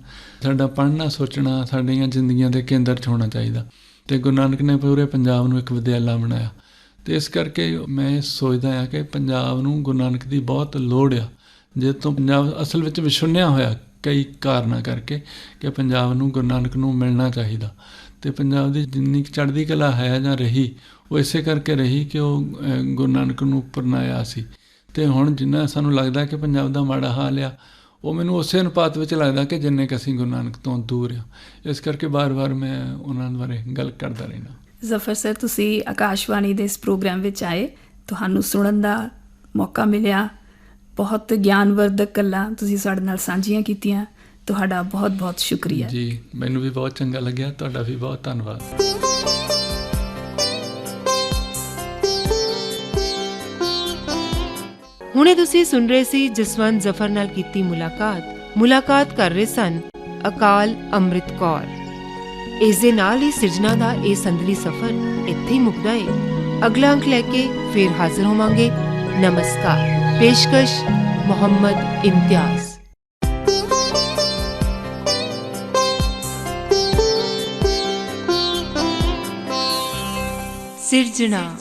ਸਾਡਾ ਪੜ੍ਹਨਾ, ਸੋਚਣਾ ਸਾਡੀਆਂ ਜ਼ਿੰਦਗੀਆਂ ਦੇ ਕੇਂਦਰ 'ਚ ਹੋਣਾ ਚਾਹੀਦਾ। ਤੇ ਗੁਰੂ ਨਾਨਕ ਨੇ ਪੂਰੇ ਪੰਜਾਬ ਨੂੰ ਇੱਕ ਵਿਦਿਆਲਾ ਬਣਾਇਆ। ਤੇ ਇਸ ਕਰਕੇ ਮੈਂ ਇਹ ਸੋਚਦਾ ਹਾਂ ਕਿ ਪੰਜਾਬ ਨੂੰ ਗੁਰੂ ਨਾਨਕ ਦੀ ਬਹੁਤ ਲੋੜ ਆ। ਜੇ ਤੋਂ ਪੰਜਾਬ ਅਸਲ ਵਿੱਚ ਵਿਛੁੰਨਿਆ ਹੋਇਆ ਕਈ ਕਾਰਨਾਂ ਕਰਕੇ ਕਿ ਪੰਜਾਬ ਨੂੰ ਗੁਰੂ ਨਾਨਕ ਨੂੰ ਮਿਲਣਾ ਚਾਹੀਦਾ। ਤੇ ਪੰਜਾਬ ਦੀ ਜਿੰਨੀ ਕੁ ਚੜ੍ਹਦੀ ਕਲਾ ਹੈ ਜਾਂ ਰਹੀ, ਉਹ ਇਸੇ ਕਰਕੇ ਰਹੀ ਕਿ ਉਹ ਗੁਰੂ ਨਾਨਕ ਨੂੰ ਉੱਪਰ ਨਾ ਆਇਆ ਸੀ। ਤੇ ਹੁਣ ਜਿੰਨਾ ਸਾਨੂੰ ਲੱਗਦਾ ਕਿ ਪੰਜਾਬ ਦਾ ਮਾੜਾ ਹਾਲ ਆ ਉਹ ਮੈਨੂੰ ਉਸੇ ਅਨੁਪਾਤ ਵਿੱਚ ਲੱਗਦਾ ਕਿ ਜਿੰਨੇ ਕਿ ਅਸੀਂ ਗੁਰੂ ਨਾਨਕ ਤੋਂ ਦੂਰ ਆ। ਇਸ ਕਰਕੇ ਬਾਰ-ਬਾਰ ਮੈਂ ਉਹਨਾਂ ਬਾਰੇ ਗੱਲ ਕਰਦਾ ਰਹਿਣਾ ਜ਼ਫਰ ਸਰ ਤੁਸੀਂ ਆਕਾਸ਼ਵਾਣੀ ਦੇ ਇਸ ਪ੍ਰੋਗਰਾਮ ਵਿੱਚ ਆਏ। ਤੁਹਾਨੂੰ ਸੁਣਨ ਦਾ ਮੌਕਾ ਮਿਲਿਆ। ਬਹੁਤ ਗਿਆਨਵਰਧਕ ਗੱਲਾਂ ਤੁਸੀਂ ਸਾਡੇ ਨਾਲ ਸਾਂਝੀਆਂ ਕੀਤੀਆਂ। ਤੁਹਾਡਾ ਬਹੁਤ-ਬਹੁਤ ਸ਼ੁਕਰੀਆ। ਜੀ ਮੈਨੂੰ ਵੀ ਬਹੁਤ ਚੰਗਾ ਲੱਗਿਆ। ਤੁਹਾਡਾ ਵੀ ਬਹੁਤ ਧੰਨਵਾਦ। ਹੁਣੇ ਤੁਸੀਂ ਸੁਣ ਰਹੇ ਸੀ ਜਸਵੰਤ ਜ਼ਫਰ ਨਾਲ ਕੀਤੀ ਮੁਲਾਕਾਤ। ਮੁਲਾਕਾਤ ਕਰ ਰਹੇ ਸਨ ਅਕਾਲ ਅੰਮ੍ਰਿਤ ਕੌਰ। ਇਸ ਦੇ ਨਾਲ ਹੀ ਸਿਰਜਣਾ ਦਾ ਇਹ ਸੰਦਲੀ ਸਫ਼ਰ ਇੱਥੇ ਹੀ ਮੁੱਕਦਾ ਹੈ ਅਗਲਾ ਅੰਕ ਲੈ ਕੇ ਫੇਰ ਹਾਜ਼ਰ ਹੋਵਾਂਗੇ। ਨਮਸਕਾਰ। ਪੇਸ਼ਕਸ਼ ਮੁਹੰਮਦ ਇਮਤਿਆਜ਼। ਸਿਰਜਣਾ।